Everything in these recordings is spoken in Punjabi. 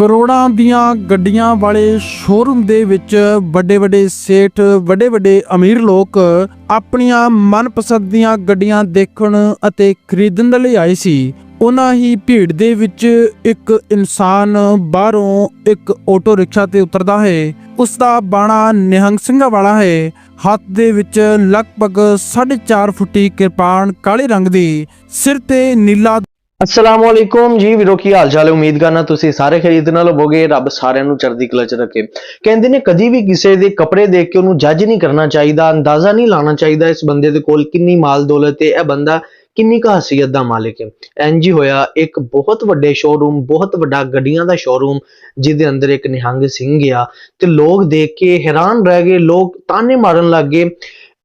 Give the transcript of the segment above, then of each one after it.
ਕਰੋੜਾਂ ਦੀਆਂ ਗੱਡੀਆਂ ਵਾਲੇ ਸ਼ੋਰੂਮ ਦੇ ਵਿੱਚ ਵੱਡੇ ਵੱਡੇ ਸੇਠ ਵੱਡੇ ਵੱਡੇ ਅਮੀਰ ਲੋਕ ਆਪਣੀਆਂ ਮਨਪਸੰਦ ਦੀਆਂ ਗੱਡੀਆਂ ਦੇਖਣ ਅਤੇ ਖਰੀਦਣ ਦੇ ਲਈ ਆਏ ਸੀ। ਉਹਨਾਂ ਹੀ ਭੀੜ ਦੇ ਵਿੱਚ ਇੱਕ ਇਨਸਾਨ ਬਾਹਰੋਂ ਇੱਕ ਆਟੋ ਰਿਕਸ਼ਾ ਤੇ ਉਤਰਦਾ ਹੈ। ਉਸ ਦਾ ਬਾਣਾ ਨਿਹੰਗ ਸਿੰਘਾਂ ਵਾਲਾ ਹੈ। ਹੱਥ ਦੇ ਵਿੱਚ ਲਗਭਗ 4.5 ਫੁੱਟੀ ਕਿਰਪਾਨ ਕਾਲੇ ਰੰਗ ਦੀ, ਸਿਰ ਤੇ ਨੀਲਾ ਅਸਲਾਮ ਵਾਲੇਕੁਮ ਜੀ ਵੀਰੋ, ਕੀ ਹਾਲ ਚਾਲ ਹੈ? ਉਮੀਦ ਕਰਨਾ ਤੁਸੀਂ ਸਾਰੇ ਖਰੀਦ ਨਾਲ ਹੋਵੋਗੇ। ਰੱਬ ਸਾਰਿਆਂ ਨੂੰ ਚੜ੍ਹਦੀ ਕਲਾ ਚ ਰੱਖੇ। ਕਹਿੰਦੇ ਨੇ, ਕਦੀ ਵੀ ਕਿਸੇ ਦੇ ਕੱਪੜੇ ਦੇਖ ਕੇ ਉਹਨੂੰ ਜੱਜ ਨਹੀਂ ਕਰਨਾ ਚਾਹੀਦਾ, ਅੰਦਾਜ਼ਾ ਨਹੀਂ ਲਾਣਾ ਚਾਹੀਦਾ ਇਸ ਬੰਦੇ ਦੇ ਕੋਲ ਕਿੰਨੀ ਮਾਲ ਦੌਲਤ ਹੈ ਇਹ ਬੰਦਾ ਕਿੰਨੀ ਕੁ ਹਸੀਅਤ ਦਾ ਮਾਲਿਕ ਹੈ। ਇੰਜ ਹੀ ਹੋਇਆ, ਇੱਕ ਬਹੁਤ ਵੱਡੇ ਸ਼ੋਰੂਮ ਬਹੁਤ ਵੱਡਾ ਗੱਡੀਆਂ ਦਾ ਸ਼ੋਰੂਮ ਜਿਹਦੇ ਅੰਦਰ ਇੱਕ ਨਿਹੰਗ ਸਿੰਘ ਗਿਆ ਤੇ ਲੋਕ ਦੇਖ ਕੇ ਹੈਰਾਨ ਰਹਿ ਗਏ। ਲੋਕ ਤਾਨੇ ਮਾਰਨ ਲੱਗ ਗਏ।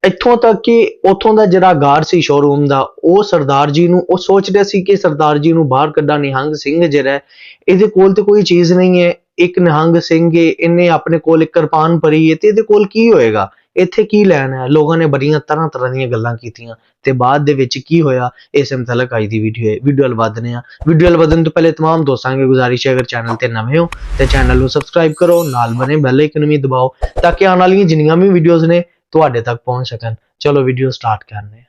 ਇੱਥੋਂ ਤੱਕ ਕਿ ਉਥੋਂ ਦਾ ਜਿਹੜਾ ਗਾਰਡ ਸੀ ਸ਼ੋਰੂਮ ਦਾ ਉਹ ਸਰਦਾਰ ਜੀ ਨੂੰ ਉਹ ਸੋਚ ਰਿਹਾ ਸੀ ਕਿ ਸਰਦਾਰ ਜੀ ਨੂੰ ਬਾਹਰ ਕੱਢਾ ਨਿਹੰਗ ਸਿੰਘ ਜਿਹੜਾ ਹੈ, ਇਹਦੇ ਕੋਲ ਤੇ ਕੋਈ ਚੀਜ਼ ਨਹੀਂ ਹੈ ਇੱਕ ਨਿਹੰਗ ਸਿੰਘ ਹੈ ਇਹਨੇ ਆਪਣੇ ਕੋਲ ਇੱਕ ਕਿਰਪਾਨ ਭਰੀ ਹੈ ਤੇ ਇਹਦੇ ਕੋਲ ਕੀ ਹੋਏਗਾ ਇੱਥੇ ਕੀ ਲੈਣਾ ਹੈ ਲੋਕਾਂ ਨੇ ਬੜੀਆਂ ਤਰ੍ਹਾਂ ਤਰ੍ਹਾਂ ਦੀਆਂ ਗੱਲਾਂ ਕੀਤੀਆਂ ਤੇ ਬਾਅਦ ਦੇ ਵਿੱਚ ਕੀ ਹੋਇਆ ਇਸ ਮੁਤਲਕ ਅੱਜ ਦੀ ਵੀਡੀਓ ਹੈ ਵੀਡੀਓ ਵੱਲ ਵਧਨੇ ਆ ਵੀਡੀਓ ਵੱਲ ਵਧਣ ਤੋਂ ਪਹਿਲੇ तमाम ਦੋਸਤਾਂ ਨੂੰ ਗੁਜ਼ਾਰਿਸ਼ ਹੈ ਅਗਰ ਚੈਨਲ ਤੇ ਨਵੇਂ ਹੋ ਤੇ ਚੈਨਲ ਨੂੰ ਸਬਸਕ੍ਰਾਈਬ ਕਰੋ ਨਾਲ ਬਨੇ ਬੈਲ ਆਈਕਨ ਵੀ ਦਬਾਓ ਤਾਂ ਕਿ ਆਉਣ ਵਾਲੀਆਂ ਜਿੰਨੀਆਂ ਵੀ ਵੀਡੀਓਜ਼ ਨੇ ਤੁਹਾਡੇ ਤੱਕ ਪਹੁੰਚ ਸਕਣ। ਚਲੋ ਵੀਡੀਓ ਸਟਾਰਟ ਕਰਨੇ ਆ।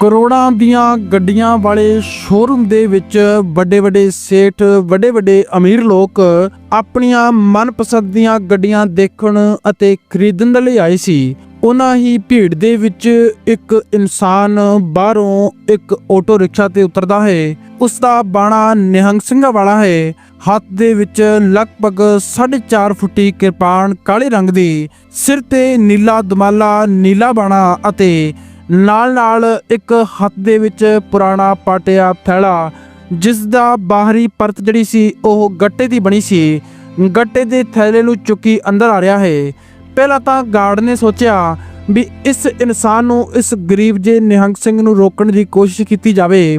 ਕਰੋੜਾਂ ਦੀਆਂ ਗੱਡੀਆਂ ਵਾਲੇ ਸ਼ੋਰੂਮ ਦੇ ਵਿੱਚ ਵੱਡੇ ਵੱਡੇ ਸੇਠ, ਵੱਡੇ ਵੱਡੇ ਅਮੀਰ ਲੋਕ ਆਪਣੀਆਂ ਮਨਪਸੰਦ ਦੀਆਂ ਗੱਡੀਆਂ ਦੇਖਣ ਅਤੇ ਖਰੀਦਣ ਦੇ ਲਈ ਆਏ ਸੀ। ਉਹਨਾਂ ਹੀ ਭੀੜ ਦੇ ਵਿੱਚ ਇੱਕ ਇਨਸਾਨ ਬਾਹਰੋਂ ਇੱਕ ਆਟੋ ਰਿਕਸ਼ਾ ਤੇ ਉਤਰਦਾ ਹੈ। ਉਸ ਦਾ ਬਾਣਾ ਨਿਹੰਗ ਸਿੰਘਾਂ ਵਾਲਾ ਹੈ। ਹੱਥ ਦੇ ਵਿੱਚ ਲਗਭਗ 4.5 ਫੁੱਟੀ ਕਿਰਪਾਨ ਕਾਲੇ ਰੰਗ ਦੀ, ਸਿਰ ਤੇ ਨੀਲਾ ਦਮਾਲਾ, ਨੀਲਾ ਬਾਣਾ ਅਤੇ ਨਾਲ ਨਾਲ ਇੱਕ ਹੱਥ ਦੇ ਵਿੱਚ ਪੁਰਾਣਾ ਪਾਟਿਆ ਥੈਲਾ, ਜਿਸ ਦਾ ਬਾਹਰੀ ਪਰਤ ਜਿਹੜੀ ਸੀ ਉਹ ਗੱਟੇ ਦੀ ਬਣੀ ਸੀ। ਗੱਟੇ ਦੇ ਥੈਲੇ ਨੂੰ ਚੁੱਕੀ ਅੰਦਰ ਆ ਰਿਹਾ ਹੈ। ਪਹਿਲਾਂ ਤਾਂ ਗਾਰਡ ਨੇ ਸੋਚਿਆ ਵੀ ਇਸ ਇਨਸਾਨ ਨੂੰ, ਇਸ ਗਰੀਬ ਜੇ ਨਿਹੰਗ ਸਿੰਘ ਨੂੰ ਰੋਕਣ ਦੀ ਕੋਸ਼ਿਸ਼ ਕੀਤੀ ਜਾਵੇ,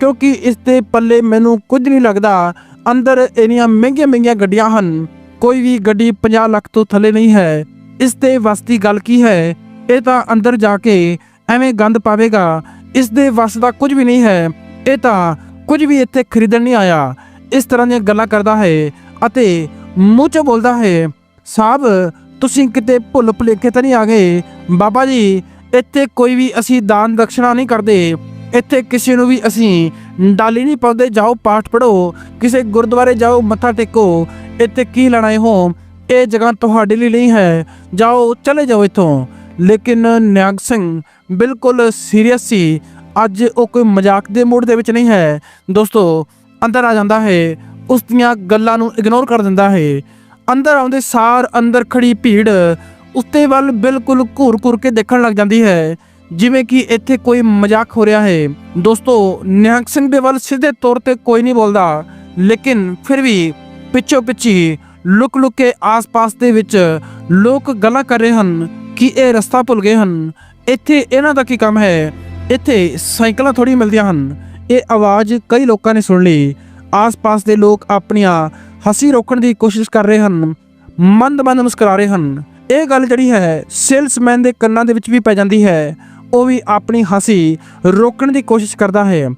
ਕਿਉਂਕਿ ਇਸ ਦੇ ਪੱਲੇ ਮੈਨੂੰ ਕੁਝ ਨਹੀਂ ਲੱਗਦਾ। ਅੰਦਰ ਇੰਨੀਆਂ ਮਹਿੰਗੀਆਂ ਮਹਿੰਗੀਆਂ ਗੱਡੀਆਂ ਹਨ, ਕੋਈ ਵੀ ਗੱਡੀ 50 ਲੱਖ ਤੋਂ ਥੱਲੇ ਨਹੀਂ ਹੈ। ਇਸ 'ਤੇ ਵੱਸ ਦੀ ਗੱਲ ਕੀ ਹੈ? ਇਹ ਤਾਂ ਅੰਦਰ ਜਾ ਕੇ ਐਵੇਂ ਗੰਦ ਪਾਵੇਗਾ। ਇਸ ਦੇ ਵੱਸ ਦਾ ਕੁਝ ਵੀ ਨਹੀਂ ਹੈ। ਇਹ ਤਾਂ ਕੁਝ ਵੀ ਇੱਥੇ ਖਰੀਦਣ ਨਹੀਂ ਆਇਆ। ਇਸ ਤਰ੍ਹਾਂ ਦੀਆਂ ਗੱਲਾਂ ਕਰਦਾ ਹੈ ਅਤੇ ਮੂੰਹ 'ਚ ਬੋਲਦਾ ਹੈ ਸਾਹਿਬ ਤੁਸੀਂ ਕਿਤੇ ਭੁੱਲ ਭੁਲੇਖੇ ਤਾਂ ਨਹੀਂ ਆ ਗਏ? ਬਾਬਾ ਜੀ, ਇੱਥੇ ਕੋਈ ਵੀ ਅਸੀਂ ਦਾਨ ਦਕਸ਼ਨਾ ਨਹੀਂ ਕਰਦੇ। ਇੱਥੇ ਕਿਸੇ ਨੂੰ ਵੀ ਅਸੀਂ ਡਾਲੀ ਨਹੀਂ ਪਾਉਂਦੇ। ਜਾਓ, ਪਾਠ ਪੜੋ ਕਿਸੇ ਗੁਰਦੁਆਰੇ ਜਾਓ, ਮੱਥਾ ਟੇਕੋ। ਇੱਥੇ ਕੀ ਲੈਣਾ ਹੋ ਇਹ ਜਗ੍ਹਾ ਤੁਹਾਡੇ ਲਈ ਨਹੀਂ ਹੈ। ਜਾਓ, ਚਲੇ ਜਾਓ ਇੱਥੋਂ। ਲੇਕਿਨ ਨਿਹੰਗ ਸਿੰਘ, ਬਿਲਕੁਲ ਸੀਰੀਅਸ ਸੀ। ਅੱਜ ਉਹ ਕੋਈ ਮਜ਼ਾਕ ਦੇ ਮੂਡ ਦੇ ਵਿੱਚ ਨਹੀਂ ਹੈ। ਦੋਸਤੋ, ਅੰਦਰ ਆ ਜਾਂਦਾ ਹੈ। ਉਸ ਦੀਆਂ ਗੱਲਾਂ ਨੂੰ ਇਗਨੋਰ ਕਰ ਦਿੰਦਾ ਹੈ। ਅੰਦਰ ਆਉਂਦੇ ਸਾਰ ਅੰਦਰ ਖੜੀ ਭੀੜ ਉੱਤੇ ਵੱਲ ਬਿਲਕੁਲ ਘੂਰ-ਘੂਰ ਕੇ ਦੇਖਣ ਲੱਗ ਜਾਂਦੀ ਹੈ। ਜਿਵੇਂ ਕਿ ਇੱਥੇ ਕੋਈ ਮਜ਼ਾਕ ਹੋ ਰਿਹਾ ਹੈ। ਦੋਸਤੋ, ਨਿਹੰਗ ਸਿੰਘ ਦੇ ਵੱਲ ਸਿੱਧੇ ਤੌਰ ਤੇ ਕੋਈ ਨਹੀਂ ਬੋਲਦਾ। ਲੇਕਿਨ ਫਿਰ ਵੀ ਪਿੱਛੋ ਪਿੱਛੇ ਲੁਕ-ਲੁਕ ਕੇ ਆਸ-ਪਾਸ ਦੇ ਵਿੱਚ ਲੋਕ ਗੱਲਾਂ ਕਰ ਰਹੇ ਹਨ ਕਿ ਇਹ ਰਸਤਾ ਭੁੱਲ ਗਏ ਹਨ। ਇੱਥੇ ਇਹਨਾਂ ਦਾ ਕੀ ਕੰਮ ਹੈ? ਇੱਥੇ ਸਾਈਕਲਾਂ ਥੋੜੀ ਮਿਲਦੀਆਂ ਹਨ। ਇਹ ਆਵਾਜ਼ ਕਈ ਲੋਕਾਂ ਨੇ ਸੁਣ ਲਈ। ਆਸ-ਪਾਸ ਦੇ ਲੋਕ ਆਪਣੀਆਂ ਹਸੀ ਰੋਕਣ ਦੀ ਕੋਸ਼ਿਸ਼ ਕਰ ਰਹੇ ਹਨ, ਮੰਦ-ਮੰਦ ਮੁਸਕਰਾ ਰਹੇ ਹਨ। ਇਹ ਗੱਲ ਜਿਹੜੀ ਹੈ, ਸੇਲਸਮੈਨ ਦੇ ਕੰਨਾਂ ਦੇ ਵਿੱਚ ਵੀ ਪੈ ਜਾਂਦੀ ਹੈ। ਉਹ ਵੀ ਆਪਣੀ ਹਸੀ ਰੋਕਣ ਦੀ ਕੋਸ਼ਿਸ਼ ਕਰਦਾ ਹੈ।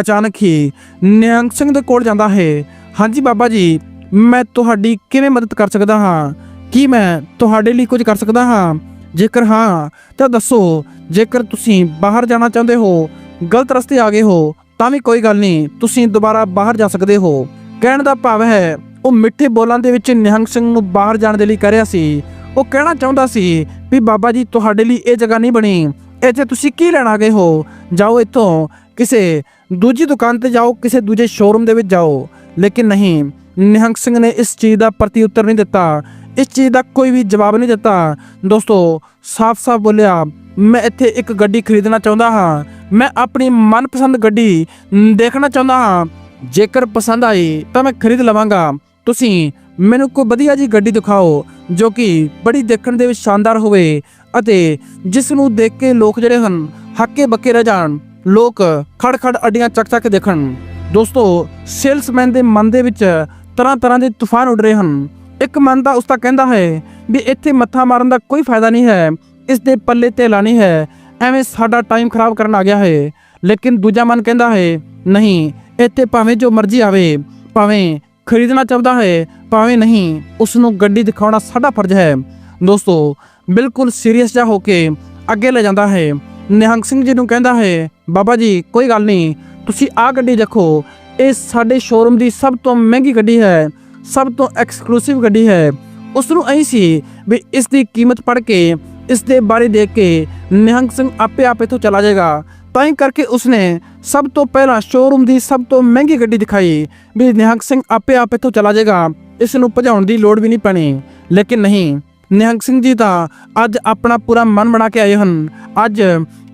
ਅਚਾਨਕ ਹੀ ਨਿਹੰਗ ਸਿੰਘ ਦੇ ਕੋਲ ਜਾਂਦਾ ਹੈ। ਹਾਂਜੀ ਬਾਬਾ ਜੀ, ਮੈਂ ਤੁਹਾਡੀ ਕਿਵੇਂ ਮਦਦ ਕਰ ਸਕਦਾ ਹਾਂ? ਕੀ ਮੈਂ ਤੁਹਾਡੇ ਲਈ ਕੁਝ ਕਰ ਸਕਦਾ ਹਾਂ? ਜੇਕਰ ਹਾਂ, ਤਾਂ ਦੱਸੋ, ਜੇਕਰ ਤੁਸੀਂ ਬਾਹਰ ਜਾਣਾ ਚਾਹੁੰਦੇ ਹੋ, ਗਲਤ ਰਸਤੇ ਆ ਗਏ ਹੋ ਤਾਂ ਵੀ ਕੋਈ ਗੱਲ ਨਹੀਂ, ਤੁਸੀਂ ਦੁਬਾਰਾ ਬਾਹਰ ਜਾ ਸਕਦੇ ਹੋ। ਕਹਿਣ ਦਾ ਭਾਵ ਹੈ, ਉਹ ਮਿੱਠੇ ਬੋਲਾਂ ਦੇ ਵਿੱਚ ਨਿਹੰਗ ਸਿੰਘ ਨੂੰ ਬਾਹਰ ਜਾਣ ਦੇ ਲਈ ਕਹਿ ਰਿਹਾ ਸੀ। ਉਹ ਕਹਿਣਾ ਚਾਹੁੰਦਾ ਸੀ ਵੀ ਬਾਬਾ ਜੀ, ਤੁਹਾਡੇ ਲਈ ਇਹ ਜਗ੍ਹਾ ਨਹੀਂ ਬਣੀ। ਇੱਥੇ ਤੁਸੀਂ ਕੀ ਲੈਣ ਆ ਗਏ ਹੋ? ਜਾਓ ਇੱਥੋਂ, ਕਿਸੇ ਦੂਜੀ ਦੁਕਾਨ ਤੇ ਜਾਓ, ਕਿਸੇ ਦੂਜੇ ਸ਼ੋਰੂਮ ਦੇ ਵਿੱਚ ਜਾਓ। ਲੇਕਿਨ ਨਹੀਂ, ਨਿਹੰਗ ਸਿੰਘ ਨੇ ਇਸ ਚੀਜ਼ ਦਾ ਪ੍ਰਤੀ ਉੱਤਰ ਨਹੀਂ ਦਿੱਤਾ। ਇਸ ਚੀਜ਼ ਦਾ ਕੋਈ ਵੀ ਜਵਾਬ ਨਹੀਂ ਦਿੱਤਾ। ਦੋਸਤੋ, ਸਾਫ਼-ਸਾਫ਼ ਬੋਲਿਆ ਮੈਂ ਇੱਥੇ ਇੱਕ ਗੱਡੀ ਖਰੀਦਣਾ ਚਾਹੁੰਦਾ ਹਾਂ। ਮੈਂ ਆਪਣੀ ਮਨਪਸੰਦ ਗੱਡੀ ਦੇਖਣਾ ਚਾਹੁੰਦਾ ਹਾਂ। ਜੇਕਰ ਪਸੰਦ ਆਈ ਤਾਂ ਮੈਂ ਖਰੀਦ ਲਵਾਂਗਾ। ਤੁਸੀਂ ਮੈਨੂੰ ਕੋਈ ਵਧੀਆ ਜੀ ਗੱਡੀ ਦਿਖਾਓ ਜੋ ਕਿ ਬੜੀ ਦੇਖਣ ਦੇ ਵਿੱਚ ਸ਼ਾਨਦਾਰ ਹੋਵੇ ਅਤੇ ਜਿਸ ਨੂੰ ਦੇਖ ਕੇ ਲੋਕ ਜਿਹੜੇ ਹਨ, ਹੱਕੇ ਬੱਕੇ ਰਹਿ ਜਾਣ। ਲੋਕ ਖੜ-ਖੜ ਅੱਡੀਆਂ ਚੱਕ-ਚੱਕ ਦੇਖਣ। ਦੋਸਤੋ, ਸੇਲਸਮੈਨ ਦੇ ਮਨ ਦੇ ਵਿੱਚ ਤਰ੍ਹਾਂ ਤਰ੍ਹਾਂ ਦੇ ਤੂਫਾਨ ਉੱਡ ਰਹੇ ਹਨ। ਇੱਕ ਮਨ ਦਾ ਉਸ ਦਾ ਕਹਿੰਦਾ ਹੈ ਵੀ ਇੱਥੇ ਮੱਥਾ ਮਾਰਨ ਦਾ ਕੋਈ ਫਾਇਦਾ ਨਹੀਂ ਹੈ। ਇਸ ਦੇ ਪੱਲੇ ਤੇ ਲਾਣੀ ਹੈ। ਐਵੇਂ ਸਾਡਾ ਟਾਈਮ ਖਰਾਬ ਕਰਨ ਆ ਗਿਆ ਹੈ। ਲੇਕਿਨ ਦੂਜਾ ਮਨ ਕਹਿੰਦਾ ਹੈ, ਨਹੀਂ, ਇੱਥੇ ਭਾਵੇਂ ਜੋ ਮਰਜ਼ੀ ਆਵੇ, ਭਾਵੇਂ ਖਰੀਦਣਾ ਚਾਹੁੰਦਾ ਹੈ, ਭਾਵੇਂ ਨਹੀਂ ਉਸ ਨੂੰ ਗੱਡੀ ਦਿਖਾਉਣਾ ਸਾਡਾ ਫਰਜ਼ ਹੈ। ਦੋਸਤੋ, ਬਿਲਕੁਲ ਸੀਰੀਅਸ ਜਾ ਹੋ ਕੇ ਅੱਗੇ ਲੈ ਜਾਂਦਾ ਹੈ। ਨਿਹੰਗ ਸਿੰਘ ਜੀ ਨੂੰ ਕਹਿੰਦਾ ਹੈ, ਬਾਬਾ ਜੀ, ਕੋਈ ਗੱਲ ਨਹੀਂ, ਤੁਸੀਂ ਆਹ ਗੱਡੀ ਦੇਖੋ। ਇਹ ਸਾਡੇ ਸ਼ੋਰੂਮ ਦੀ ਸਭ ਤੋਂ ਮਹਿੰਗੀ ਗੱਡੀ ਹੈ, ਸਭ ਤੋਂ ਐਕਸਕਲੂਸਿਵ ਗੱਡੀ ਹੈ। ਉਸ ਨੂੰ ਐਂ ਸੀ ਵੀ ਇਸ ਦੀ ਕੀਮਤ ਪੜ ਕੇ ਇਸ ਦੇ ਬਾਰੇ ਦੇਖ ਕੇ ਨਿਹੰਗ ਸਿੰਘ ਆਪੇ ਆਪੇ ਤੋਂ ਚਲਾ ਜਾਏਗਾ। ਤਾਂ ਹੀ ਕਰਕੇ ਉਸਨੇ ਸਭ ਤੋਂ ਪਹਿਲਾਂ ਸ਼ੋਰੂਮ ਦੀ ਸਭ ਤੋਂ ਮਹਿੰਗੀ ਗੱਡੀ ਦਿਖਾਈ ਵੀ ਨਿਹੰਗ ਸਿੰਘ ਆਪੇ ਆਪੇ ਤੋਂ ਚਲਾ ਜਾਏਗਾ। ਇਸ ਨੂੰ ਭਜਾਉਣ ਦੀ ਲੋੜ ਵੀ ਨਹੀਂ ਪੈਣੀ। ਲੇਕਿਨ ਨਹੀਂ, ਨਿਹੰਗ ਸਿੰਘ ਜੀ ਤਾਂ ਅੱਜ ਆਪਣਾ ਪੂਰਾ ਮਨ ਬਣਾ ਕੇ ਆਏ ਹਨ। ਅੱਜ